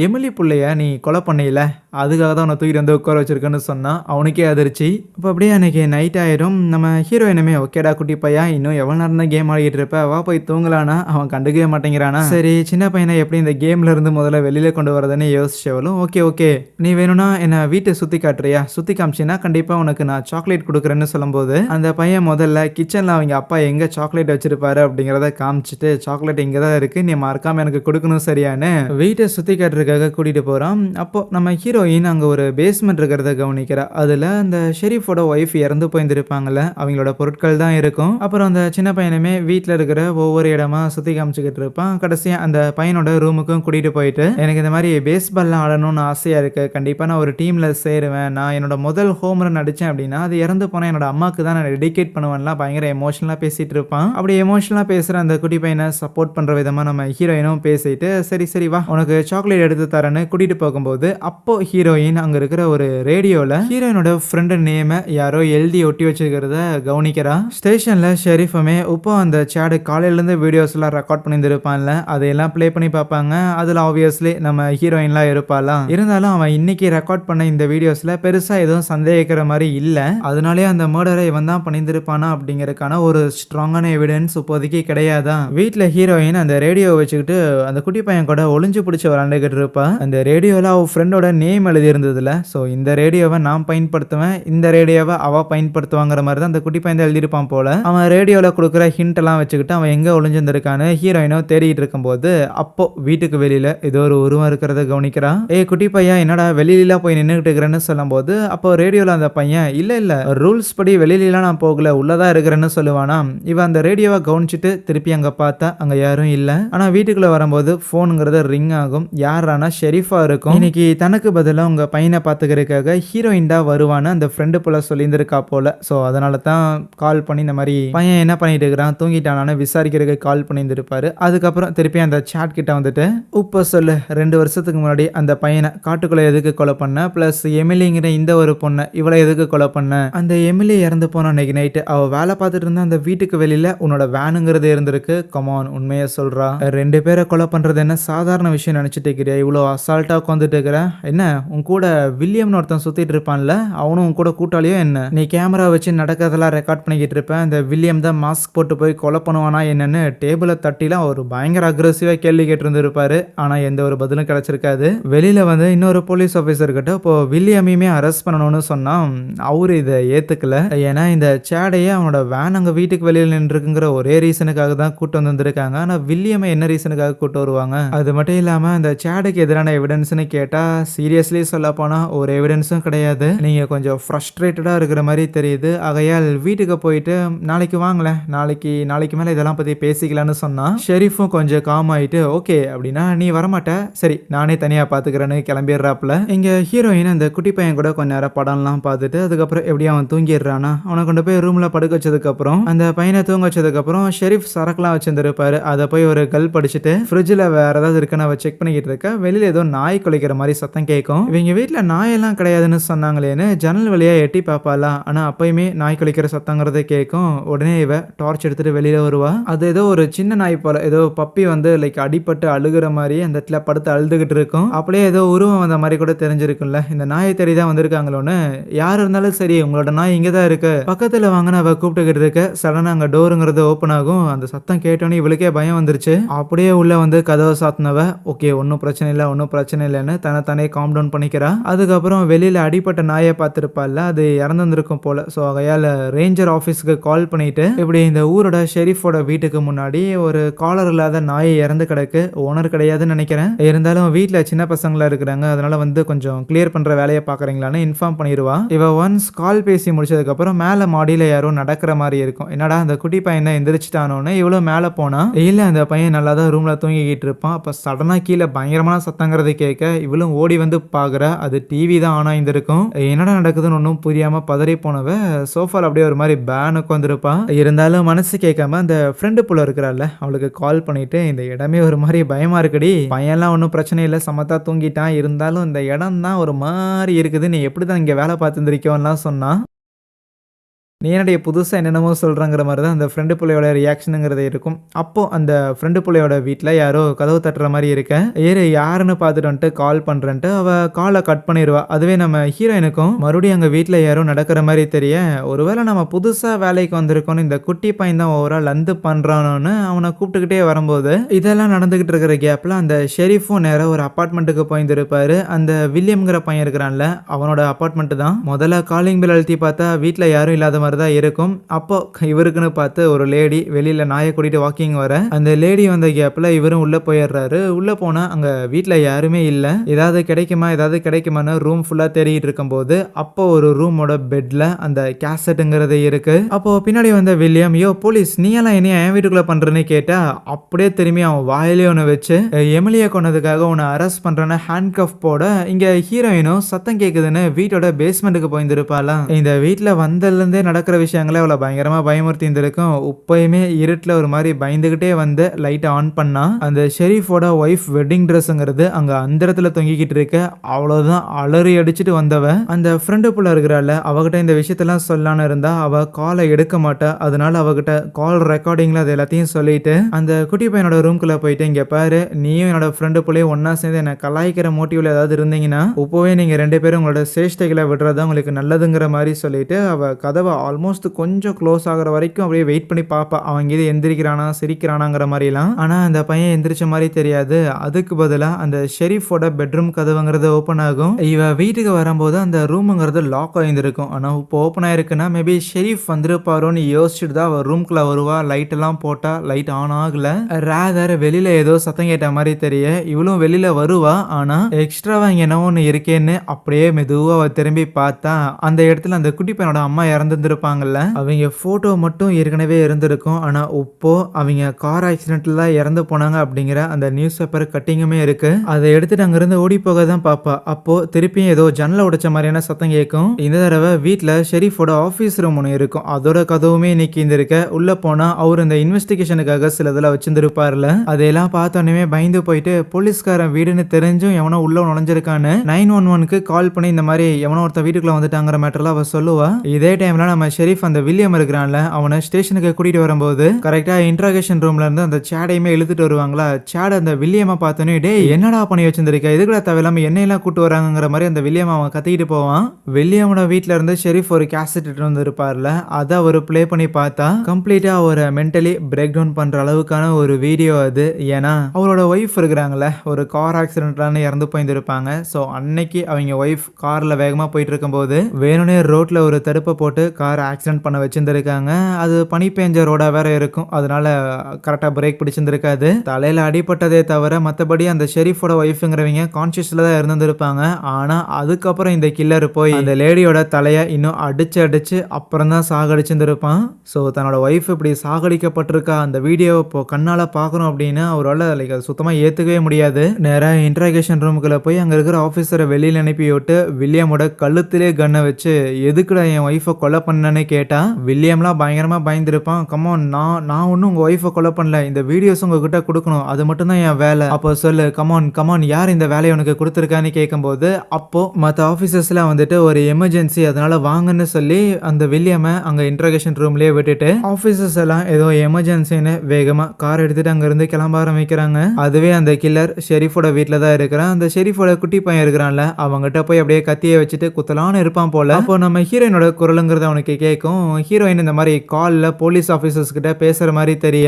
எமிலி பிள்ளைய நீ கொலை பண்ணல அதுக்காக தான் உன்னை தூக்கிட்டு வந்து உட்கார வச்சிருக்கேன்னு சொன்னான் அவனுக்கே அதிர்ச்சி. இப்போ அப்படியே அன்னைக்கு நைட் ஆயிடும் நம்ம ஹீரோயினுமே ஓகேடா குட்டி பையன் இன்னும் எவ்வளோ நேரம் தான் கேம் ஆடிக்கிட்டு இருப்ப? வா போய் தூங்கலானா அவன் கண்டுக்கவே மாட்டேங்கிறானா? சரி சின்ன பையனை எப்படி இந்த கேம்ல இருந்து முதல்ல வெளியில கொண்டு வரதுன்னு யோசிச்சவளும் ஓகே ஓகே நீ வேணும்னா என்ன வீட்டை சுத்தி காட்டுறியா? சுத்தி காமிச்சின்னா கண்டிப்பா உனக்கு நான் சாக்லேட் கொடுக்குறேன்னு சொல்லும்போது அந்த பையன் முதல்ல கிச்சனில் அவங்க அப்பா எங்கே சாக்லேட் வச்சிருப்பாரு அப்படிங்கிறத காமிச்சிட்டு சாக்லேட் இங்கே தான் இருக்குது நீ மறக்காமல் எனக்கு கொடுக்கணும் சரியான்னு வீட்டை சுற்றி காட்டுறதுக்காக கூட்டிகிட்டு போகிறோம் அப்போ நம்ம ஹீரோயின் அங்கே ஒரு பேஸ்மெண்ட் இருக்கிறத கவனிக்கிறா. அதில் அந்த ஷெரீஃபோட ஒய்ஃப் இறந்து போயிருந்திருப்பாங்கல்ல அவங்களோட பொருட்கள் தான் இருக்கும். அப்புறம் அந்த சின்ன பையனுமே வீட்டில் இருக்கிற ஒவ்வொரு இடமா சுற்றி காமிச்சிக்கிட்டு இருப்பான். கடைசியாக அந்த பையனோட ரூமுக்கும் கூட்டிகிட்டு போயிட்டு எனக்கு இந்த மாதிரி பேஸ்பால்லாம் ஆடணும்னு ஆசையாக இருக்குது கண்டிப்பாக நான் ஒரு டீமில் சேருவேன். நான் என்னோட முதல் ஹோம் ரன் அடித்தேன் அப்படின்னா அது இறந்து போனால் என்னோட அம்மாவுக்கு தான் நான் டெடிகேட் பண்ணுவேன்லாம் பயங்கர எமோஷனலாக பேசிகிட்டு இருப்பான். அப்படி எமோஷனலாக பேசுகிற அந்த குட்டி பையனை சப்போர்ட் பண்ணுற விதமாக நம்ம ஹீரோயினும் பேசிட்டு சரி சரி வா உனக்கு சாக்லேட் எடுத்து தரேன்னு கூட்டிகிட்டு போகும்போது அப்போ ஹீரோயின் அங்கே இருக்கிற ஒரு ரேடியோவில் ஹீரோயினோட ஃப்ரெண்டு நேமை யாரோ எழுதி ஒட்டி வச்சிருக்கிறத கவனிக்கிறா. ஸ்டேஷனில் ஷெரீஃபுமே இப்போ அந்த சேடு காலையிலேருந்து வீடியோஸ்லாம் ரெக்கார்ட் பண்ணியிருந்துருப்பான்ல அதையெல்லாம் ப்ளே பண்ணி பார்ப்பாங்க. அதில் ஆப்வியஸ்லி நம்ம ஹீரோயின்லாம் இருப்பாலாம் இருந்தாலும் அவன் இன்னைக்கு ரெக்கார்ட் பண்ண இந்த வீடியோஸில் பெருசாக எதுவும் சந்தேகிக்கிற மாதிரி இல்லை. இல்லை. அதனாலே அந்த மர்டரை இவன் தான் பண்ணியிருந்திருப்பானா அப்படிங்கிறதுக்கான ஒரு ஸ்ட்ராங்கான எவிடன்ஸ் இப்போதைக்கு கிடையாதான் வீட்டில் ஹீரோயின் அந்த ரேடியோ வச்சுக்கிட்டு அந்த குட்டி பையன் கூட ஒளிஞ்சு பிடிச்சி விளாண்டுக்கிட்டு இருப்பா. அந்த ரேடியோவில் அவள் ஃப்ரெண்டோட நேம் எழுதி இருந்ததுல ஸோ இந்த ரேடியோவை நான் பயன்படுத்துவேன் இந்த ரேடியோவை அவள் பயன்படுத்துவாங்கிற மாதிரி தான் அந்த குட்டி பையன் தான் எழுதியிருப்பான் போல. அவன் ரேடியோவில் கொடுக்குற ஹிண்ட் எல்லாம் வச்சுக்கிட்டு அவன் எங்கே ஒளிஞ்சிருந்திருக்கான்னு ஹீரோயினோ தேடிட்டு இருக்கும்போது அப்போ வீட்டுக்கு வெளியில் ஏதோ ஒரு உருவம் இருக்கிறத கவனிக்கிறான். ஏய் குட்டி பையன் என்னடா வெளியிலாம் போய் நின்றுக்கிட்டு இருக்கிறேன்னு சொல்லும்போது அப்போ ரேடியோவில் அந்த பையன் இல்லை இல்லை. ரூல்ஸ் படி வெளியிலலாம் நான் போகல. உள்ளதான் இருக்கிறேன்னு சொல்லுவானா? இவன் அந்த ரேடியோவை கவனிச்சுட்டு திருப்பி அங்கே பார்த்தா அங்கே யாரும் இல்லை. ஆனால் வீட்டுக்குள்ளே வரும்போது ஃபோனுங்கிறது ரிங் ஆகும். யாரானா ஷெரீஃபாக இருக்கும். இன்னைக்கு தனக்கு பதிலாக உங்கள் பையனை பார்த்துக்கிறதுக்காக ஹீரோயின் வருவான்னு அந்த ஃப்ரெண்டு போல சொல்லியிருந்திருக்கா போல. ஸோ அதனால தான் கால் பண்ணி இந்த மாதிரி பையன் என்ன பண்ணிட்டு இருக்கிறான்? தூங்கிட்டானான்னு விசாரிக்கிறதுக்கு கால் பண்ணியிருந்திருப்பாரு. அதுக்கப்புறம் திருப்பி அந்த சாட் கிட்ட வந்துட்டு இப்போ சொல்லு. ரெண்டு வருஷத்துக்கு முன்னாடி அந்த பையனை காட்டுக்குள்ளே எதுக்கு கொலை பண்ண? ப்ளஸ் எமிலிங்கிற இந்த ஒரு பொண்ணை இவளை எதுக்கு கொலை பண்ணேன் அந்த எமிலி இறந்து போன அன்னைக்கு நைட்டு அவள் வேலை பார்த்துட்டு இருந்த அந்த வீட்டுக்கு வெளியில் உன்னோட வேனுங்கிறது இருந்திருக்கு. கமான் உண்மையை சொல்கிறா ரெண்டு பேரை கொலை பண்ணுறது என்ன சாதாரண விஷயம் நினச்சிட்டு இருக்கிறியா? இவ்வளோ அசால்ட்டாக உட்காந்துட்டு இருக்கிற? என்ன உன் கூட வில்லியம்னு ஒருத்தன் சுற்றிட்டு இருப்பான்ல அவனும் உன் கூட கூட்டாளியோ என்ன? நீ கேமரா வச்சு நடக்கிறதெல்லாம் ரெக்கார்ட் பண்ணிக்கிட்டு இருப்பேன் இந்த வில்லியம் தான் மாஸ்க் போட்டு போய் கொலை பண்ணுவானா என்னன்னு டேபிளை தட்டிலாம் அவர் பயங்கர அக்ரஸிவாக கேள்வி கேட்டிருந்துருப்பாரு. ஆனால் எந்த ஒரு பதிலும் கிடச்சிருக்காது. வெளியில் வந்து இன்னொரு போலீஸ் ஆஃபீஸர்கிட்ட இப்போ வில்லியமையுமே அரெஸ்ட் பண்ணணும்னு சொன்னா அவரு இதை ஏத்துக்கல. ஏன்னா இந்த சேடையே அவனோட வேன் அங்க வீட்டுக்கு வெளியில் நின்றுருக்குங்கிற ஒரே ரீசனுக்காக தான் கூட்டு வந்திருக்காங்க. ஆனா வில்லியமை என்ன ரீசனுக்காக கூட்டு வருவாங்க? அது மட்டும் இல்லாம இந்த சேடுக்கு எதிரான எவிடன்ஸ்னு கேட்டா சீரியஸ்லி சொல்ல போனா ஒரு எவிடன்ஸும் கிடையாது. நீங்க கொஞ்சம் ஃப்ரஸ்ட்ரேட்டடா இருக்கிற மாதிரி தெரியுது. ஆகையால் வீட்டுக்கு போயிட்டு நாளைக்கு வாங்களேன். நாளைக்கு நாளைக்கு மேல இதெல்லாம் பத்தி பேசிக்கலாம்னு சொன்னா ஷெரீஃபும் கொஞ்சம் காம் ஆயிட்டு ஓகே அப்படின்னா நீ வரமாட்ட. சரி நானே தனியா பாத்துக்கிறேன்னு கிளம்பிடுறாப்புல இங்க ஹீரோயின் அந்த குட்டி பையன் கூட கொஞ்ச நேரம் படம்லாம் பார்த்துட்டு அதுக்கப்புறம் எப்படி அவன் தூங்கிடுறானா? அவனை கொண்டு போய் ரூம்ல படுக்க வச்சதுக்கப்புறம் அந்த பையனை தூங்க வச்சதுக்கப்புறம் ஷெரீஃப் சரக்குலாம் வச்சிருந்திருப்பாரு. அதை போய் ஒரு கல் படிச்சுட்டு ஃப்ரிட்ஜில் வேற ஏதாவது இருக்குன்னு அவள் செக் பண்ணிக்கிட்டு இருக்க வெளியில் ஏதோ நாய் குலைக்கிற மாதிரி சத்தம் கேட்கும். இவங்க வீட்டில் நாயெல்லாம் கிடையாதுன்னு சொன்னாங்களேன்னு ஜன்னல் வழியாக எட்டி பார்ப்பாளா? ஆனால் அப்பயுமே நாய் குலைக்கிற சத்தங்கிறது கேட்கும். உடனே இவ டார்ச் எடுத்துட்டு வெளியில் வருவா. அது ஏதோ ஒரு சின்ன நாய் போல ஏதோ பப்பி வந்து லைக் அடிப்பட்டு அழுகிற மாதிரி அந்த இடத்துல படுத்து அழுதுகிட்டு இருக்கும். அப்படியே ஏதோ உருவம் வந்த மாதிரி கூட தெரிஞ்சிருக்கும்ல. இந்த நாயை தேடி தான் வந்திருக்காங்களோன்னு யார் இருந்தாலும் சரி உங்களோட நாய் இங்கே தான் இருக்கு. பக்கத்தில் வாங்கின அவ கூப்பிட்டுக்கிட்டு இருக்க. சடனாக அங்கே டோருங்கிறது ஓப்பன் ஆகும். அந்த சத்தம் கேட்டோன்னே இவளுக்கே பயம் வந்துருச்சு. அப்படியே உள்ளே வந்து கதவை சாத்தினவ ஓகே ஒன்றும் பிரச்சனை இல்லை ஒன்றும் பிரச்சனை இல்லைன்னு தன்னை தானே காம் டவுன் பண்ணிக்கிறா. அதுக்கப்புறம் வெளியில் அடிப்பட்ட நாயை பார்த்துருப்பால அது இறந்துருக்கும் போல. ஸோ ஆகையால் ரேஞ்சர் ஆஃபீஸ்க்கு கால் பண்ணிட்டு இப்படி இந்த ஊரோட ஷெரீஃபோட வீட்டுக்கு முன்னாடி ஒரு காலர் இல்லாத நாயை இறந்து கிடக்கு. ஓனர் கிடையாதுன்னு நினைக்கிறேன். இருந்தாலும் வீட்டில் சின்ன பசங்களா இருக்கிறாங்க. அதனால வந்து கொஞ்சம் கிளியர் பண்ணுற வேலையை பார்க்குறீங்களான்னு இன்ஃபார்ம் பண்ணிடுவா. இவ ஒன்ஸ் கால் பேசி முடிச்சதுக்கப்புறம் மேலே மாடியில் யாரும் நடக்கிற மாதிரி இருக்கும். என்னடா அந்த குட்டி பையன் தான் எந்திரிச்சிட்டானோன்னு இவ்வளோ மேலே போனால் இல்லை அந்த பையன் நல்லா தான் ரூமில் தூங்கிக்கிட்டு இருப்பான். அப்போ சடனாக கீழே பயங்கரமான சத்தங்கிறத கேட்க இவளும் ஓடி வந்து பார்க்குற அது டிவி தான் ஆனா இருந்திருக்கும். என்னடா நடக்குதுன்னு ஒன்றும் புரியாமல் பதறி போனவ சோஃபாவில் அப்படியே ஒரு மாதிரி பேனுக்கு உட்காந்துருப்பான் இருந்தாலும் மனசு கேட்காம அந்த ஃப்ரெண்டு புள்ள இருக்கிறாள்ல அவளுக்கு கால் பண்ணிட்டு இந்த இடமே ஒரு மாதிரி பயமா இருக்குடி. பையன்லாம் ஒன்றும் பிரச்சனை இல்லை சமத்தா தூங்கிட்டான். இருந்தாலும் இந்த இடம் தான் ஒரு மாதிரி இருக்குது. நீ எப்படி தான் இங்கே வேலை பார்த்துருந்திருக்கோம்லாம் சொன்னா நீ புதுசாக என்னென்னமோ சொல்கிறாங்கிற மாதிரி தான் அந்த ஃப்ரெண்டு பிள்ளையோட ரியாக்ஷனுங்கிறது இருக்கும். அப்போது அந்த ஃப்ரெண்டு பிள்ளையோட வீட்டில் யாரோ கதவு தட்டுற மாதிரி இருக்க ஏறு யாருன்னு பார்த்துட்டு வந்துட்டு கால் பண்ணுறேன்ட்டு அவள் காலை கட் பண்ணிடுவா. அதுவே நம்ம ஹீரோயினுக்கும் மறுபடியும் அங்கே வீட்டில் யாரோ நடக்கிற மாதிரி தெரிய ஒருவேளை நம்ம புதுசாக வேலைக்கு வந்திருக்கோன்னு இந்த குட்டி பையன் தான் ஓவரால் லந்து பண்ணுறானோன்னு அவனை கூப்பிட்டுக்கிட்டே வரும்போது இதெல்லாம் நடந்துக்கிட்டு இருக்கிற கேப்பில் அந்த ஷெரீஃபும் நேராக ஒரு அப்பார்ட்மெண்ட்டுக்கு போயிருந்திருப்பாரு. அந்த வில்லியம்ங்கிற பையன் இருக்கிறான்ல அவனோட அப்பார்ட்மெண்ட்டு தான். முதல்ல காலிங் பில் அழுத்தி பார்த்தா வீட்டில் யாரும் இல்லாத மாதிரி தான் இருக்கும். அப்போ இவருக்குன்னு பார்த்து ஒரு லேடி வெளியில் நாயை கூட்டிட்டு வாக்கிங் வர அந்த லேடி வந்த கேப்பில் இவரும் உள்ளே போயிடுறாரு. உள்ளே போனால் அங்கே வீட்டில் யாருமே இல்லை. ஏதாவது கிடைக்குமா ஏதாவது கிடைக்குமான்னு ரூம் ஃபுல்லாக தேடிட்டு இருக்கும்போது அப்போ ஒரு ரூமோட பெட்டில் அந்த கேசட்டுங்கிறது இருக்கு. அப்போ பின்னாடி வந்த வில்லியம் யோ போலீஸ் நீ எல்லாம் என்னைய என் வீட்டுக்குள்ளே பண்றேன்னு கேட்டா அப்படியே திரும்பி அவன் வாயிலே ஒன்று வச்சு எமிலியை கொண்டதுக்காக உன்னை அரெஸ்ட் பண்ணுறேன்னு ஹேண்ட் கஃப் போட இங்கே ஹீரோயினும் சத்தம் கேட்குதுன்னு வீட்டோட பேஸ்மெண்ட்டுக்கு போயிருந்துருப்பாலாம் இந்த வீட்டில் வந்ததுலேருந்தே நடக்கிற விஷயங்களை அவளை பயங்கரமாக பயமுறுத்தி இருந்திருக்கும். உப்பையுமே இருட்டில் ஒரு மாதிரி பயந்துக்கிட்டே வந்து லைட்டை ஆன் பண்ணா அந்த ஷெரீஃபோட ஒய்ஃப் வெட்டிங் ட்ரெஸ்ஸுங்கிறது அங்கே அந்த இடத்துல தொங்கிக்கிட்டு இருக்க. அவ்வளோதான் அலறி அடிச்சுட்டு வந்தவ. அந்த ஃப்ரெண்டு புள்ள இருக்கிறாள் அவகிட்ட இந்த விஷயத்தெல்லாம் சொல்லான்னு இருந்தா அவ காலை எடுக்க மாட்டா. அதனால அவகிட்ட கால் ரெக்கார்டிங்ல அது எல்லாத்தையும் சொல்லிட்டு அந்த குட்டி பையனோட ரூம்குள்ள போயிட்டு இங்க பாரு நீயும் என்னோட ஃப்ரெண்டு புள்ளையும் ஒண்ணா சேர்ந்து என்ன கலாய்க்கிற மோட்டிவ்ல ஏதாவது இருந்தீங்கன்னா இப்போவே நீங்க ரெண்டு பேரும் உங்களோட சேஷ்டைகளை விடுறது உங்களுக்கு நல்லதுங்கிற மாதிரி சொல்லிட்டு அவ கதவை ஆல்மோஸ்ட் கொஞ்சம் க்ளோஸ் ஆகிற வரைக்கும் அப்படியே வெயிட் பண்ணி பார்ப்பா அவங்க இது எந்திரிக்கிறானா சிரிக்கிறானாங்கிற மாதிரிலாம். ஆனால் அந்த பையன் எந்திரிச்ச மாதிரி தெரியாது. அதுக்கு பதிலாக அந்த ஷெரீஃபோட பெட்ரூம் கதவுங்கிறது ஓப்பன் ஆகும். இவ வீட்டுக்கு வரும்போது அந்த ரூமுங்கிறது லாக் ஆயிருந்திருக்கும். ஆனால் இப்போ ஓப்பன் ஆயிருக்குன்னா மேபி ஷெரீஃப் வந்திருப்பாரோன்னு யோசிச்சுட்டு தான் அவள் ரூம்குள்ள வருவா. லைட் எல்லாம் போட்டா லைட் ஆன் ஆகல. ரேதர் வெளியில ஏதோ சத்தம் கேட்ட மாதிரி தெரிய இவளும் வெளியில வருவா. ஆனா எக்ஸ்ட்ராவா இங்க என்ன ஒன்று இருக்கேன்னு அப்படியே மெதுவாக திரும்பி பார்த்தா அந்த இடத்துல அந்த குட்டி பையனோட அம்மா இருப்பாங்கல்ல அவங்க ஃபோட்டோ மட்டும் ஏற்கனவே இருந்திருக்கும். ஆனா இப்போ அவங்க கார் ஆக்சிடென்ட்ல தான் இறந்து போனாங்க அப்படிங்கிற அந்த நியூஸ் பேப்பர் கட்டிங்குமே இருக்கு. அதை எடுத்துட்டு அங்கிருந்து ஓடி போக தான் பாப்பா. அப்போ திருப்பியும் ஏதோ ஜன்னல உடைச்ச மாதிரியான சத்தம் கேட்கும். இந்த தடவை வீட்டில் ஷெரீஃபோட ஆஃபீஸ் ரூம் ஒன்று இருக்கும். அதோட கதவுமே இன்னைக்கு இருந்திருக்க. உள்ள போனா அவர் இந்த இன்வெஸ்டிகேஷனுக்காக சில இதெல்லாம் வச்சிருந்திருப்பார்ல. அதையெல்லாம் பார்த்தோன்னே பயந்து போயிட்டு போலீஸ்காரன் வீடுன்னு தெரிஞ்சும் எவனோ உள்ள நுழைஞ்சிருக்கான்னு நைன் ஒன் ஒனுக்கு கால் பண்ணி இந்த மாதிரி எவனோ ஒருத்த வீட்டுக்குள்ள வந்துட்டாங்கிற மேட்டர்லாம் அவ சொல்லுவா. இதே டைம்ல நம்ம ஷெரீஃப் அந்த வில்லியம் இருக்கிறான்ல அவனை ஸ்டேஷனுக்கு கூட்டிட்டு வரும்போது கரெக்டா இன்ட்ராகேஷன் ரூம்ல இருந்து அந்த சேடையுமே இழுத்துட்டு வருவாங்களா? சேட் அந்த வில்லியமா பார்த்தோன்னே டே என்னடா பண்ணி வச்சிருந்திருக்க? இதுக்குள்ள தேவையில்லாம என்னையெல்லாம் கூட்டு வராங்கங்கிற மாதிரி அந்த வில்லியம் அவன் கத்திக்கிட்டு போவான். வில்லியமோட வீட்ல இருந்து ஷெரீஃப் ஒரு கேசட் வந்து வந்திருப்பார்ல அதை அவர் ப்ளே பண்ணி பார்த்தா கம்ப்ளீட்டா ஒரு மென்டலி பிரேக் டவுன் பண்ற அளவுக்கான ஒரு வீடியோ அது. ஏன்னா அவரோட ஒய்ஃப் இருக்கிறாங்கல்ல ஒரு கார் ஆக்சிடென்ட்லான்னு இறந்து போயிருந்திருப்பாங்க. ஸோ அன்னைக்கு அவங்க ஒய்ஃப் கார்ல வேகமா போயிட்டு இருக்கும்போது வேணும்னே ரோட்ல ஒரு தடுப்பை போட்டு கார் ஆக்சிடென்ட் பண்ண வச்சுருந்துருக்காங்க. அது பனி பெஞ்ச ரோடாக வேற இருக்கும். அதனால கரெக்டாக பிரேக் பிடிச்சிருந்துருக்காது. தலையில் அடிப்பட்டதே தவிர மற்றபடி அந்த ஷெரீஃபோட ஒய்ஃபுங்கிறவங்க கான்சியஸ்ல தான் இருந்திருப்பாங்க ஆனால் அதுக்கப்புறம் இந்த கில்லர் போய் அந்த லேடியோட தலையை இன்னும் அடிச்சு அடிச்சு அப்புறம் தான் சாகடிச்சிருந்துருப்பான். ஸோ தன்னோட ஒய்ஃப் இப்படி சாகடிக்கப்பட்டிருக்கா. அந்த வீடியோவை இப்போ கண்ணால் பார்க்குறோம் அப்படின்னு அவரால் லைக் அது சுத்தமாக ஏற்றுக்கவே முடியாது. நேராக இன்ட்ராகேஷன் ரூமுக்குள்ளே போய் அங்கே இருக்கிற ஆஃபீஸரை வெளியில் அனுப்பி விட்டு வில்லியமோட கழுத்திலே கன்னை வச்சு எதுக்குடா என் ஒய்ஃபை கொலை பண்ண பண்ணனே கேட்டால் வில்லியம்லாம் பயங்கரமாக பயந்துருப்பான். கமான் நான் நான் ஒன்றும் உங்கள் ஒய்ஃபை கொலை பண்ணல. இந்த வீடியோஸ் உங்ககிட்ட கொடுக்கணும். அது மட்டும்தான் என் வேலை. அப்போ சொல்லு கமான் கமான் யார் இந்த வேலையை உனக்கு கொடுத்துருக்கான்னு கேட்கும்போது அப்போ மற்ற ஆஃபீஸர்ஸ்லாம் வந்துட்டு ஒரு எமர்ஜென்சி அதனால வாங்கன்னு சொல்லி அந்த வில்லியமை அங்கே இன்ட்ரகேஷன் ரூம்லேயே விட்டுட்டு ஆஃபீஸர்ஸ் எல்லாம் ஏதோ எமர்ஜென்சின்னு வேகமாக கார் எடுத்துட்டு அங்கேருந்து கிளம்ப ஆரம்பிக்கிறாங்க. அதுவே அந்த கில்லர் ஷெரீஃபோட வீட்டில் தான் இருக்கிறான். அந்த ஷெரீஃபோட குட்டி பையன் இருக்கிறான்ல அவங்ககிட்ட போய் அப்படியே கத்தியை வச்சுட்டு குத்தலான்னு இருப்பான் போல. அப்போ நம்ம ஹீரோயினோட குரலுங்கிறது அவனுக்கு ஹீரோயினுக்கு கேட்கும் ஹீரோயின் இந்த மாதிரி காலில் போலீஸ் ஆஃபீஸர்ஸ் கிட்ட பேசுகிற மாதிரி தெரிய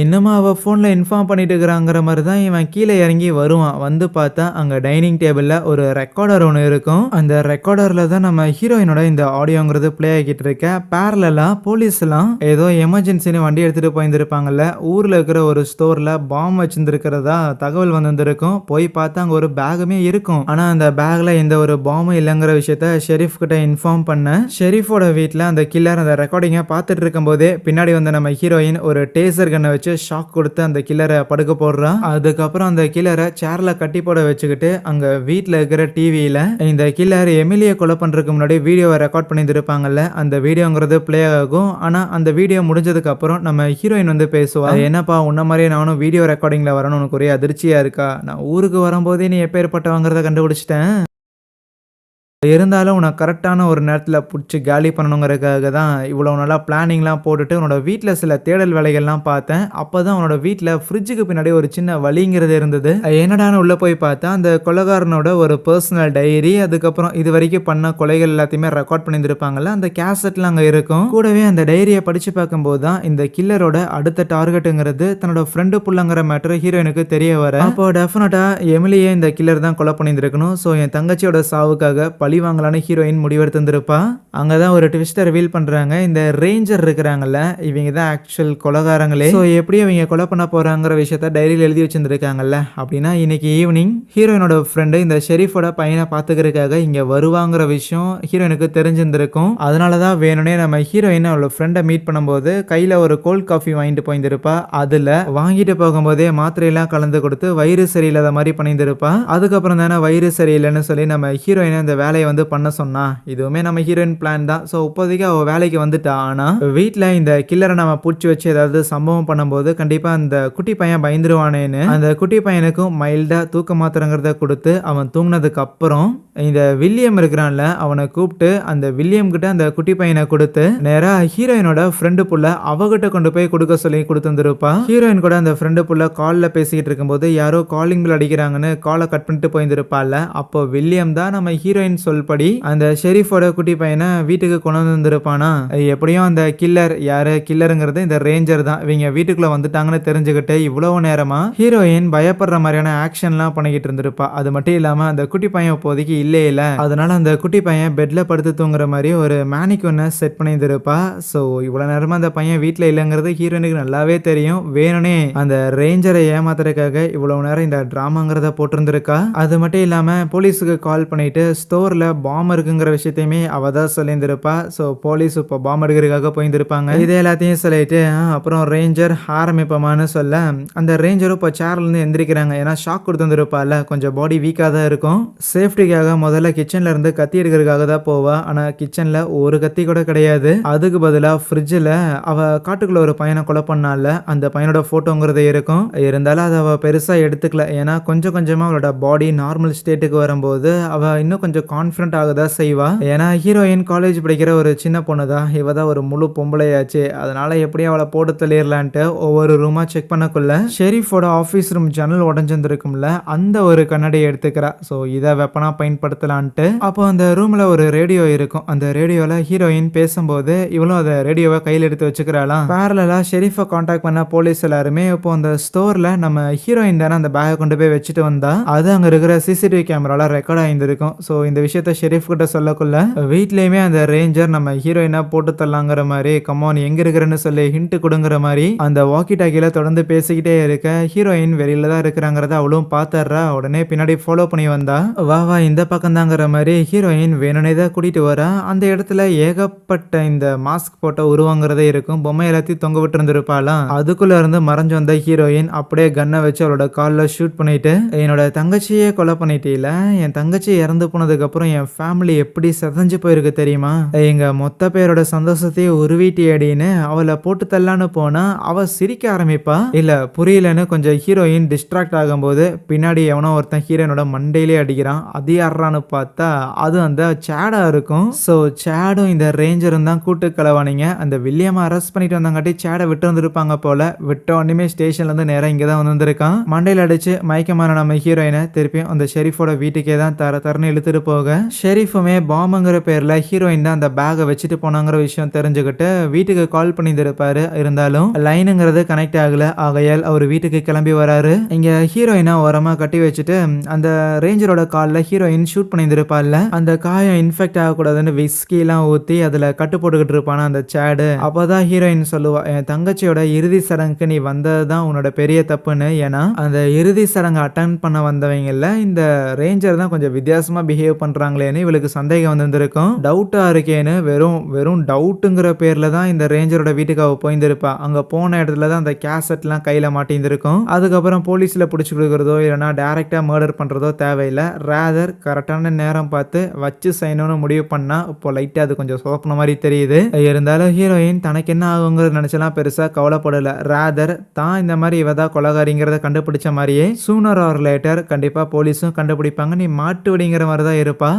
இன்னமும் அவள் ஃபோனில் இன்ஃபார்ம் பண்ணிட்டு இருக்கிறாங்கிற மாதிரி தான் இவன் கீழே இறங்கி வருவான். வந்து பார்த்தா அங்கே டைனிங் டேபிளில் ஒரு ரெக்கார்டர் ஒன்று இருக்கும். அந்த ரெக்கார்டரில் தான் நம்ம ஹீரோயினோட இந்த ஆடியோங்கிறது ப்ளே ஆகிட்டு இருக்க. பேரலாம் போலீஸ்லாம் ஏதோ எமர்ஜென்சின்னு வண்டி எடுத்துகிட்டு போயிருந்துருப்பாங்கல்ல ஊரில் இருக்கிற ஒரு ஸ்டோரில் பாம் வச்சுருந்துருக்கிறதா தகவல் வந்திருக்கும் போய் பார்த்தா அங்கே ஒரு பேகுமே இருக்கும். ஆனால் அந்த பேக்கில் எந்த ஒரு பாம்பும் இல்லைங்கிற விஷயத்த ஷெரீஃப் கிட்ட இன்ஃபார்ம் பண்ண ஷெரீஃபோட வீட்டில் அந்த கில்லர் அந்த ரெக்கார்டிங்கை பார்த்துட்டு இருக்கும்போதே பின்னாடி வந்த நம்ம ஹீரோயின் ஒரு டேசர் கண்ணை வச்சு ஷாக் கொடுத்து அந்த கில்லரை படுக்க போடுறான். அதுக்கப்புறம் அந்த கில்லரை சேர்ல கட்டி போட வச்சுக்கிட்டு அங்க வீட்டில் இருக்கிற டிவியில இந்த கில்லர் எமிலியை கொலை பண்றதுக்கு முன்னாடி வீடியோவை ரெக்கார்ட் பண்ணியிருப்பாங்கல்ல அந்த வீடியோங்கிறது ப்ளே ஆகும். ஆனா அந்த வீடியோ முடிஞ்சதுக்கு அப்புறம் நம்ம ஹீரோயின் வந்து பேசுவா என்னப்பா உன்ன மாதிரியே நானும் வீடியோ ரெக்கார்டிங்ல வரணும் உனக்கு ஒரே அதிர்ச்சியா இருக்கா? நான் ஊருக்கு வரும்போதே நீ எப்பேற்பட்டவங்கிறத கண்டுபிடிச்சிட்டேன். இருந்தாலும் உனக்கு கரெக்டான ஒரு நேரத்தில் பிடிச்சி காலி பண்ணணுங்கிறதுக்காக தான் இவ்வளோ நல்லா பிளானிங்லாம் போட்டுட்டு உன்னோட வீட்டில் சில தேடல் வேலைகள்லாம் பார்த்தேன். அப்போ தான் உன்னோட வீட்டில் ஃப்ரிட்ஜுக்கு பின்னாடி ஒரு சின்ன வழிங்கிறது இருந்தது. அது என்னடான்னு உள்ளே போய் பார்த்தா அந்த கொலைகாரனோட ஒரு பர்சனல் டைரி அதுக்கப்புறம் இது வரைக்கும் பண்ண கொலைகள் எல்லாத்தையுமே ரெக்கார்ட் பண்ணியிருப்பாங்கல்ல அந்த கேசட்லாம் அங்கே இருக்கும். கூடவே அந்த டைரியை படித்து பார்க்கும்போது தான் இந்த கில்லரோட அடுத்த டார்கெட்டுங்கிறது தன்னோட ஃப்ரெண்டு புள்ளங்கிற மேட்ரு ஹீரோயினுக்கு தெரிய வர. அப்போ டெஃபினட்டாக எமிலியே இந்த கில்லர் தான் கொலை பண்ணியிருந்துருக்கணும். ஸோ என் தங்கச்சியோட சாவுக்காக பழி வாங்கலான்னு ஹீரோயின் முடிவெடுத்திருந்திருப்பா. அங்கே தான் ஒரு ட்விஸ்டர் ரிவீல் பண்ணுறாங்க இந்த ரேஞ்சர் இருக்கிறாங்கல்ல இவங்க தான் ஆக்சுவல் கொலகாரங்களே. ஸோ எப்படி அவங்க கொலை பண்ண போகிறாங்கிற விஷயத்த டைரியில் எழுதி வச்சிருந்துருக்காங்கல்ல. அப்படின்னா இன்னைக்கு ஈவினிங் ஹீரோயினோட ஃப்ரெண்டு இந்த ஷெரீஃபோட பையனை பார்த்துக்கிறதுக்காக இங்கே வருவாங்கிற விஷயம் ஹீரோயினுக்கு தெரிஞ்சிருந்திருக்கும். அதனால தான் வேணும்னே நம்ம ஹீரோயின் அவளோட ஃப்ரெண்டை மீட் பண்ணும்போது கையில் ஒரு கோல்ட் காஃபி வாங்கிட்டு போயிருந்திருப்பா. அதில் வாங்கிட்டு போகும்போதே மாத்திரையெல்லாம் கலந்து கொடுத்து வயிறு சரியில்லாத மாதிரி பண்ணியிருந்திருப்பா. அதுக்கப்புறம் தானே வயிறு சரியில்லைன்னு சொல்லி நம்ம ஹீரோயினை அந்த வேலையை வந்து பண்ண சொன்னா இதுவுமே நம்ம ஹீரோயின் பிளான் தான். ஸோ இப்போதைக்கு அவள் வேலைக்கு வந்துட்டா. ஆனால் வீட்டில் இந்த கில்லரை நம்ம பிடிச்சி வச்சு ஏதாவது சம்பவம் பண்ணும்போது கண்டிப்பாக அந்த குட்டி பையன் பயந்துருவானேன்னு அந்த குட்டி பையனுக்கும் மைல்டாக தூக்க மாத்திரங்கிறத கொடுத்து அவன் தூங்கினதுக்கு அப்புறம் இந்த வில்லியம் இருக்கிறான்ல அவனை கூப்பிட்டு அந்த வில்லியம் கிட்ட அந்த குட்டி பையனை கொடுத்து நேராக ஹீரோயினோட ஃப்ரெண்டு புள்ள அவகிட்ட கொண்டு போய் கொடுக்க சொல்லி கொடுத்துருந்துருப்பா. ஹீரோயின் கூட அந்த ஃப்ரெண்டு புள்ள காலில் பேசிக்கிட்டு இருக்கும்போது யாரோ காலிங் பில் அடிக்கிறாங்கன்னு காலை கட் பண்ணிட்டு போயிருந்திருப்பால அப்போ வில்லியம் தான் நம்ம ஹீரோயின் சொல்படி அந்த ஷெரீஃபோட குட்டி பையனை வீட்டுக்கு கொண்டு வந்திருப்பானா? எப்படியும் அந்த கில்லர் யாரு? கில்லருங்கிறது இந்த ரேஞ்சர் தான். இவங்க வீட்டுக்குள்ள வந்துட்டாங்கன்னு தெரிஞ்சுக்கிட்டு இவ்வளவு நேரமா ஹீரோயின் பயப்படுற மாதிரியான ஆக்ஷன்லாம் பண்ணிக்கிட்டு இருந்திருப்பா. அது மட்டும் இல்லாம அந்த குட்டி பையன் இப்போதைக்கு இல்லே இல்ல. அதனால அந்த குட்டி பையன் பெட்ல படுத்து தூங்குற மாதிரி ஒரு மேனிக் செட் பண்ணியிருந்திருப்பா. ஸோ இவ்வளவு நேரமா அந்த பையன் வீட்டில் இல்லைங்கிறது ஹீரோயினுக்கு நல்லாவே தெரியும். வேணும்னே அந்த ரேஞ்சரை ஏமாத்துறதுக்காக இவ்வளவு நேரம் இந்த டிராமாங்கிறத போட்டிருந்திருக்கா? அது மட்டும் இல்லாம போலீஸுக்கு கால் பண்ணிட்டு ஸ்டோர்ல பாம் இருக்குங்கிற விஷயத்தையுமே அவ தான் சொல்லியிருந்திருப்பா. ஸோ போலீஸ் இப்போ பாம் எடுக்கிறதுக்காக போயிருந்திருப்பாங்க. இது எல்லாத்தையும் சொல்லிட்டு அப்புறம் ரேஞ்சர் ஆரம்பிப்போமான்னு சொல்ல அந்த ரேஞ்சரும் இப்போ சேர்லேருந்து எந்திரிக்கிறாங்க. ஏன்னா ஷாக் கொடுத்துருப்பால கொஞ்சம் பாடி வீக்காக தான் இருக்கும். சேஃப்டிக்காக முதல்ல கிச்சனில் இருந்து கத்தி எடுக்கிறதுக்காக தான் போவா. ஆனால் கிச்சனில் ஒரு கத்தி கூட கிடையாது. அதுக்கு பதிலாக ஃப்ரிட்ஜில் அவ காட்டுக்குள்ள ஒரு பையனை கொலை பண்ணால அந்த பையனோட ஃபோட்டோங்கிறது இருக்கும். இருந்தாலும் அதை அவ பெருசாக எடுத்துக்கல. ஏன்னா கொஞ்சம் கொஞ்சமாக அவளோட பாடி நார்மல் ஸ்டேட்டுக்கு வரும்போது அவள் இன்னும் கொஞ்சம் கான்ஃபிடண்ட் ஆக தான் செய்வா? ஏன்னா ஹீரோயின் காலேஜ் படிக்கிற ஒரு சின்ன பொண்ணு தான் இவ தான் ஒரு முழு பொம்பளையாச்சு. அதனால எப்படி அவளை போட்டு தள்ளிடலான்ட்டு ஒவ்வொரு ரூமா செக் பண்ணக்குள்ள ஷெரீஃபோட ஆஃபீஸ் ரூம் ஜன்னல் உடஞ்சிருந்துருக்கும்ல அந்த ஒரு கண்ணாடியை எடுத்துக்கிறா. ஸோ இதை வெப்பனா பயன்படுத்தலான்ட்டு. அப்போ அந்த ரூம்ல ஒரு ரேடியோ இருக்கும். அந்த ரேடியோல ஹீரோயின் பேசும்போது இவளும் அதை ரேடியோவை கையில் எடுத்து வச்சுக்கிறாளாம் பேரலா ஷெரீஃபை காண்டாக்ட் பண்ண போலீஸ் எல்லாருமே இப்போ அந்த ஸ்டோர்ல நம்ம ஹீரோயின் தானே அந்த பேக்கை கொண்டு போய் வச்சுட்டு வந்தா அது அங்க இருக்கிற சிசிடிவி கேமரால ரெக்கார்ட் ஆயிருந்திருக்கும். ஸோ இந்த விஷயம் விஷயத்த ஷெரீஃப் கிட்ட சொல்லக்குள்ள வீட்லயுமே அந்த ரேஞ்சர் நம்ம ஹீரோயினா போட்டு தரலாங்கிற மாதிரி கமான் எங்க இருக்கிறேன்னு சொல்லி ஹிண்ட் கொடுங்கிற மாதிரி அந்த வாக்கி டாக்கில தொடர்ந்து பேசிக்கிட்டே இருக்க ஹீரோயின் வெளியில தான் இருக்கிறாங்கிறத அவளும் பாத்துறா உடனே பின்னாடி ஃபாலோ பண்ணி வந்தா வா வா இந்த பக்கம் தாங்கிற மாதிரி ஹீரோயின் வேணுனே தான் கூட்டிட்டு வரா. அந்த இடத்துல ஏகப்பட்ட இந்த மாஸ்க் போட்ட உருவங்கிறதே இருக்கும். பொம்மை எல்லாத்தையும் தொங்க விட்டு இருந்திருப்பாளாம் அதுக்குள்ள இருந்து மறைஞ்சு வந்த ஹீரோயின் அப்படியே கன்னை வச்சு அவளோட காலில் ஷூட் பண்ணிட்டு என்னோட தங்கச்சியே கொலை பண்ணிட்டீல. என் தங்கச்சி இறந்து போனதுக்கு அப்புறம் என் ஃபேமிலி எப்படி செதஞ்சு போயிருக்கு தெரியுமா? எங்கள் மொத்த பேரோட சந்தோஷத்தையே உருவிட்டியடின்னு அவளை போட்டு தள்ளான்னு போனா அவ சிரிக்க ஆரம்பிப்பா. இல்ல புரியலன்னு கொஞ்சம் ஹீரோயின் டிஸ்ட்ராக்ட் ஆகும்போது பின்னாடி எவனோ ஒருத்தன் ஹீரோயினோட மண்டையிலே அடிக்கிறான். அது யாரான்னு பார்த்தா அது அந்த சேடா இருக்கும். ஸோ சேடும் இந்த ரேஞ்சரும் தான் கூட்டு கலவானிங்க அந்த வில்லியமாக அரெஸ்ட் பண்ணிட்டு வந்தாங்காட்டி சேடை விட்டு வந்திருப்பாங்க போல. விட்ட உடனே ஸ்டேஷன்ல இருந்து நேரம் இங்கே தான் வந்திருக்கான் மண்டையில் அடிச்சு மயக்கமான நம்ம ஹீரோயினை திருப்பியும் அந்த ஷெரீஃபோட வீட்டுக்கே தான் தர தரன்னு இழுத்துட்டு போக போக ஷெரீஃபுமே பாம்புங்கிற பேரில் ஹீரோயின் தான் அந்த பேக்கை வச்சுட்டு போனாங்கிற விஷயம் தெரிஞ்சுக்கிட்டு வீட்டுக்கு கால் பண்ணியிருந்திருப்பாரு இருந்தாலும் லைனுங்கிறது கனெக்ட் ஆகல. ஆகையால் அவர் வீட்டுக்கு கிளம்பி வராரு. இங்க ஹீரோயினை ஓரமா கட்டி வச்சுட்டு அந்த ரேஞ்சரோட காலில் ஹீரோயின் ஷூட் பண்ணியிருந்திருப்பாள்ல அந்த காயம் இன்ஃபெக்ட் ஆகக்கூடாதுன்னு விஸ்கிலாம் ஊற்றி அதில் கட்டு போட்டுக்கிட்டு இருப்பானா அந்த சேடு. அப்போதான் ஹீரோயின் சொல்லுவா என் தங்கச்சியோட இறுதி சடங்குக்கு நீ வந்தது தான் உன்னோட பெரிய தப்புன்னு. ஏன்னா அந்த இறுதி சடங்கு அட்டன் பண்ண வந்தவங்கல்ல இந்த ரேஞ்சர் தான் கொஞ்சம் வித்தியாசமாக பிஹேவ் பண்ணுறாங்களேன்னு இவளுக்கு சந்தேகம் வந்திருக்கும் டவுட்டாக இருக்கேன்னு வெறும் வெறும் டவுட்டுங்கிற பேரில் தான் இந்த ரேஞ்சரோட வீட்டுக்கு அவள் போயிருந்திருப்பா. அங்கே போன இடத்துல தான் அந்த கேசட்லாம் கையில் மாட்டியிருந்திருக்கும். அதுக்கப்புறம் போலீஸில் பிடிச்சி கொடுக்குறதோ இல்லைனா டேரெக்டாக மர்டர் பண்ணுறதோ தேவையில்லை. ரேதர் கரெக்டான நேரம் பார்த்து வச்சு செய்யணும்னு முடிவு பண்ணால் இப்போ லைட்டாக அது கொஞ்சம் சொதப்பின மாதிரி தெரியுது. இருந்தாலும் ஹீரோயின் தனக்கு என்ன ஆகுங்கிறது நினச்சலாம் பெருசாக கவலைப்படலை. ரேதர் தான் இந்த மாதிரி இவ தான் கொலகாரிங்கிறத கண்டுபிடிச்ச மாதிரியே சூனர் ஆர் லேட்டர் கண்டிப்பாக போலீஸும் கண்டுபிடிப்பாங்க. நீ மாட்டு விடிங்கிற மாதிரி தான் இருப்பா.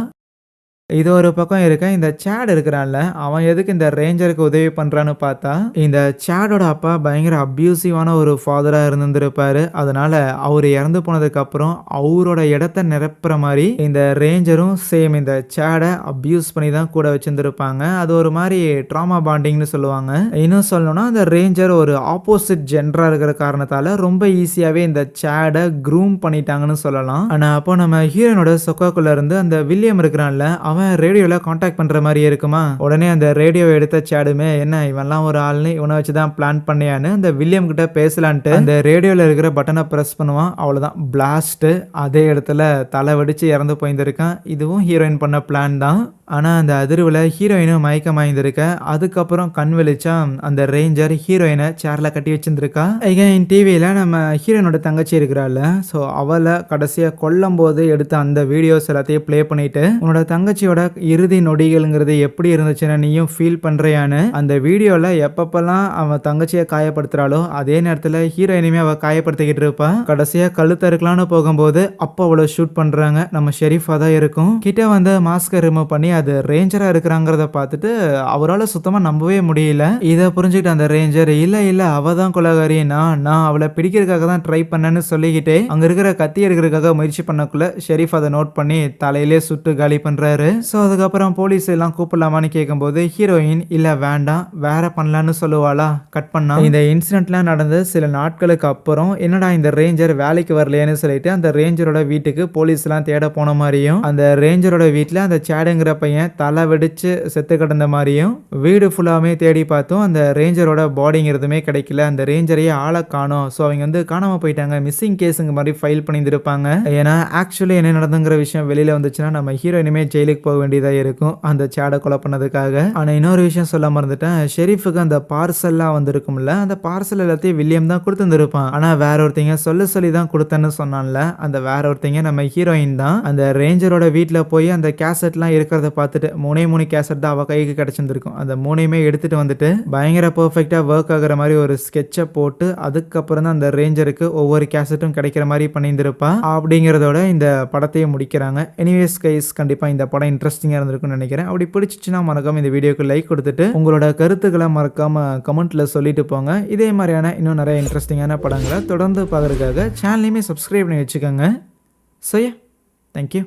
இது ஒரு பக்கம் இருக்க இந்த சேட் இருக்கிறான்ல அவன் எதுக்கு இந்த ரேஞ்சருக்கு உதவி பண்ணுறான்னு பார்த்தா இந்த சேடோட அப்பா பயங்கர அப்யூசிவான ஒரு ஃபாதராக இருந்திருப்பாரு அதனால அவர் இறந்து போனதுக்கப்புறம் அவரோட இடத்த நிரப்புற மாதிரி இந்த ரேஞ்சரும் சேம் இந்த சேடை அப்யூஸ் பண்ணி தான் கூட வச்சுருந்துருப்பாங்க. அது ஒரு மாதிரி ட்ராமா பாண்டிங்னு சொல்லுவாங்க. இன்னும் சொல்லணும்னா அந்த ரேஞ்சர் ஒரு ஆப்போசிட் ஜென்டராக இருக்கிற காரணத்தால் ரொம்ப ஈஸியாகவே இந்த சேடை க்ரூம் பண்ணிட்டாங்கன்னு சொல்லலாம். ஆனால் அப்போ நம்ம ஹீரோனோட சொக்காக்குள்ளே இருந்து அந்த வில்லியம் இருக்கிறான்ல அவன் ரேடியோவில் காண்டாக்ட் பண்ணுற மாதிரி இருக்குமா? உடனே அந்த ரேடியோ எடுத்த சேடுமே என்ன இவன்லாம் ஒரு ஆள்னு இவனை வச்சு தான் பிளான் பண்ணியான்னு அந்த வில்லியம் கிட்ட பேசலான்ட்டு அந்த ரேடியோவில் இருக்கிற பட்டனை ப்ரெஸ் பண்ணுவான். அவ்வளோதான் பிளாஸ்ட்டு அதே இடத்துல தலை வெடிச்சு இறந்து போயிருந்திருக்கான். இதுவும் ஹீரோயின் பண்ண பிளான் தான். ஆனால் அந்த அதிர்வில் ஹீரோயினும் மயக்கம் வாய்ந்திருக்க அதுக்கப்புறம் கண் வெளிச்சா அந்த ரேஞ்சர் ஹீரோயினை சேரில் கட்டி வச்சுருந்துருக்கா? என் டிவியில் நம்ம ஹீரோயினோட தங்கச்சி இருக்கிறாள் ஸோ அவளை கடைசியாக கொல்லும் போது எடுத்த அந்த வீடியோஸ் எல்லாத்தையும் ப்ளே பண்ணிவிட்டு உன்னோட தங்கச்சியோட இறுதி நொடிகள்ங்கிறது எப்படி இருந்துச்சுன்னு நீயும் ஃபீல் பண்ணுறியான்னு அந்த வீடியோவில் எப்பப்பெல்லாம் அவன் தங்கச்சியை காயப்படுத்துகிறாளோ அதே நேரத்தில் ஹீரோயினுமே அவள் காயப்படுத்திக்கிட்டு இருப்பான் கடைசியாக கழுத்த இருக்கலாம்னு போகும்போது அப்போ அவ்வளோ ஷூட் பண்ணுறாங்க நம்ம ஷெரீஃபாக தான் இருக்கும். கிட்ட வந்து மாஸ்கை ரிமூவ் பண்ணி அது ரேஞ்சராக இருக்கிறாங்கிறத பார்த்துட்டு அவரால் சுத்தமாக நம்பவே முடியல. இதை புரிஞ்சுக்கிட்டு அந்த ரேஞ்சர் இல்லை இல்லை அவள் தான் கொலகாரி. நான் நான் அவளை பிடிக்கிறதுக்காக தான் ட்ரை பண்ணேன்னு சொல்லிக்கிட்டே அங்கே இருக்கிற கத்தி எடுக்கிறதுக்காக முயற்சி பண்ணக்குள்ள ஷெரீஃப் அதை நோட் பண்ணி தலையிலே சுட்டு காலி பண்ணுறாரு ஸோ அதுக்கப்புறம் போலீஸ் எல்லாம் கூப்பிடலாமான்னு கேட்கும்போது ஹீரோயின் இல்லை வேண்டாம். வேற பண்ணலான்னு சொல்லுவாளா? கட் பண்ணா? இந்த இன்சிடென்ட்லாம் நடந்து சில நாட்களுக்கு அப்புறம் என்னடா இந்த ரேஞ்சர் வேலைக்கு வரலையேன்னு சொல்லிட்டு அந்த ரேஞ்சரோட வீட்டுக்கு போலீஸ்லாம் தேட போன மாதிரியும் அந்த ரேஞ்சரோட வீட்டில் அந்த சேடுங்கிற பையன் தலை வெடிச்சு செத்து கிடந்த மாதிரியும் வீடு ஃபுல்லாமே தேடி பார்த்தோம் அந்த ரேஞ்சரோட பாடிங்கிறதுமே கிடைக்கல. அந்த ரேஞ்சரையே ஆளை காணும். ஸோ அவங்க வந்து காணாமல் போயிட்டாங்க. மிஸ்ஸிங் கேஸுங்க மாதிரி ஃபைல் பண்ணியிருந்திருப்பாங்க. ஏன்னா ஆக்சுவலி என்ன நடந்துங்கிற விஷயம் வெளியில் வந்துச்சுன்னா நம்ம ஹீரோ இனிமேல் ஜெயிலுக்கு போக வேண்டியதாக இருக்கும். அந்த சேடை கொலை பண்ணதுக்காக. ஆனால் இன்னொரு விஷயம் சொல்ல மறந்துட்டேன். ஷெரீஃபுக்கு அந்த பார்சல்லாம் வந்திருக்கும்ல அந்த பார்சல் எல்லாத்தையும் வில்லியம் தான் கொடுத்துருந்துருப்பான். ஆனால் வேற ஒருத்தங்க சொல்ல சொல்லி தான் கொடுத்தேன்னு சொன்னான்ல அந்த வேற ஒருத்தங்க நம்ம ஹீரோயின் தான். அந்த ரேஞ்சரோட வீட்டில் போய் அந்த கேசட்லாம் இருக்கிறத பார்த்துட்டு மூணே மூணு கேசட் தான் அவள் கைக்கு கிடச்சிருந்துருக்கும். அந்த மூணையுமே எடுத்துட்டு வந்துட்டு பயங்கர பர்ஃபெக்டாக ஒர்க் ஆகுற மாதிரி ஒரு ஸ்கெட்சை போட்டு அதுக்கப்புறம் தான் அந்த ரேஞ்சருக்கு ஒவ்வொரு கேசட்டும் கிடைக்கிற மாதிரி பண்ணியிருந்திருப்பா. அப்படிங்கிறதோட இந்த படத்தையும் முடிக்கிறாங்க. எனிவேஸ் கைஸ் கண்டிப்பாக இந்த படம் இன்ட்ரெஸ்டிங்காக இருந்திருக்கும்னு நினைக்கிறேன். அப்படி பிடிச்சிச்சுன்னா மறக்காம இந்த வீடியோக்கு லைக் கொடுத்துட்டு உங்களோட கருத்துக்களை மறக்காமல் கமெண்ட்டில் சொல்லிட்டு போங்க. இதே மாதிரியான இன்னும் நிறைய இன்ட்ரெஸ்டிங்கான படங்களை தொடர்ந்து பார்க்கறதுக்காக சேனலையுமே சப்ஸ்கிரைப் பண்ணி வச்சுக்கோங்க. So yeah thank you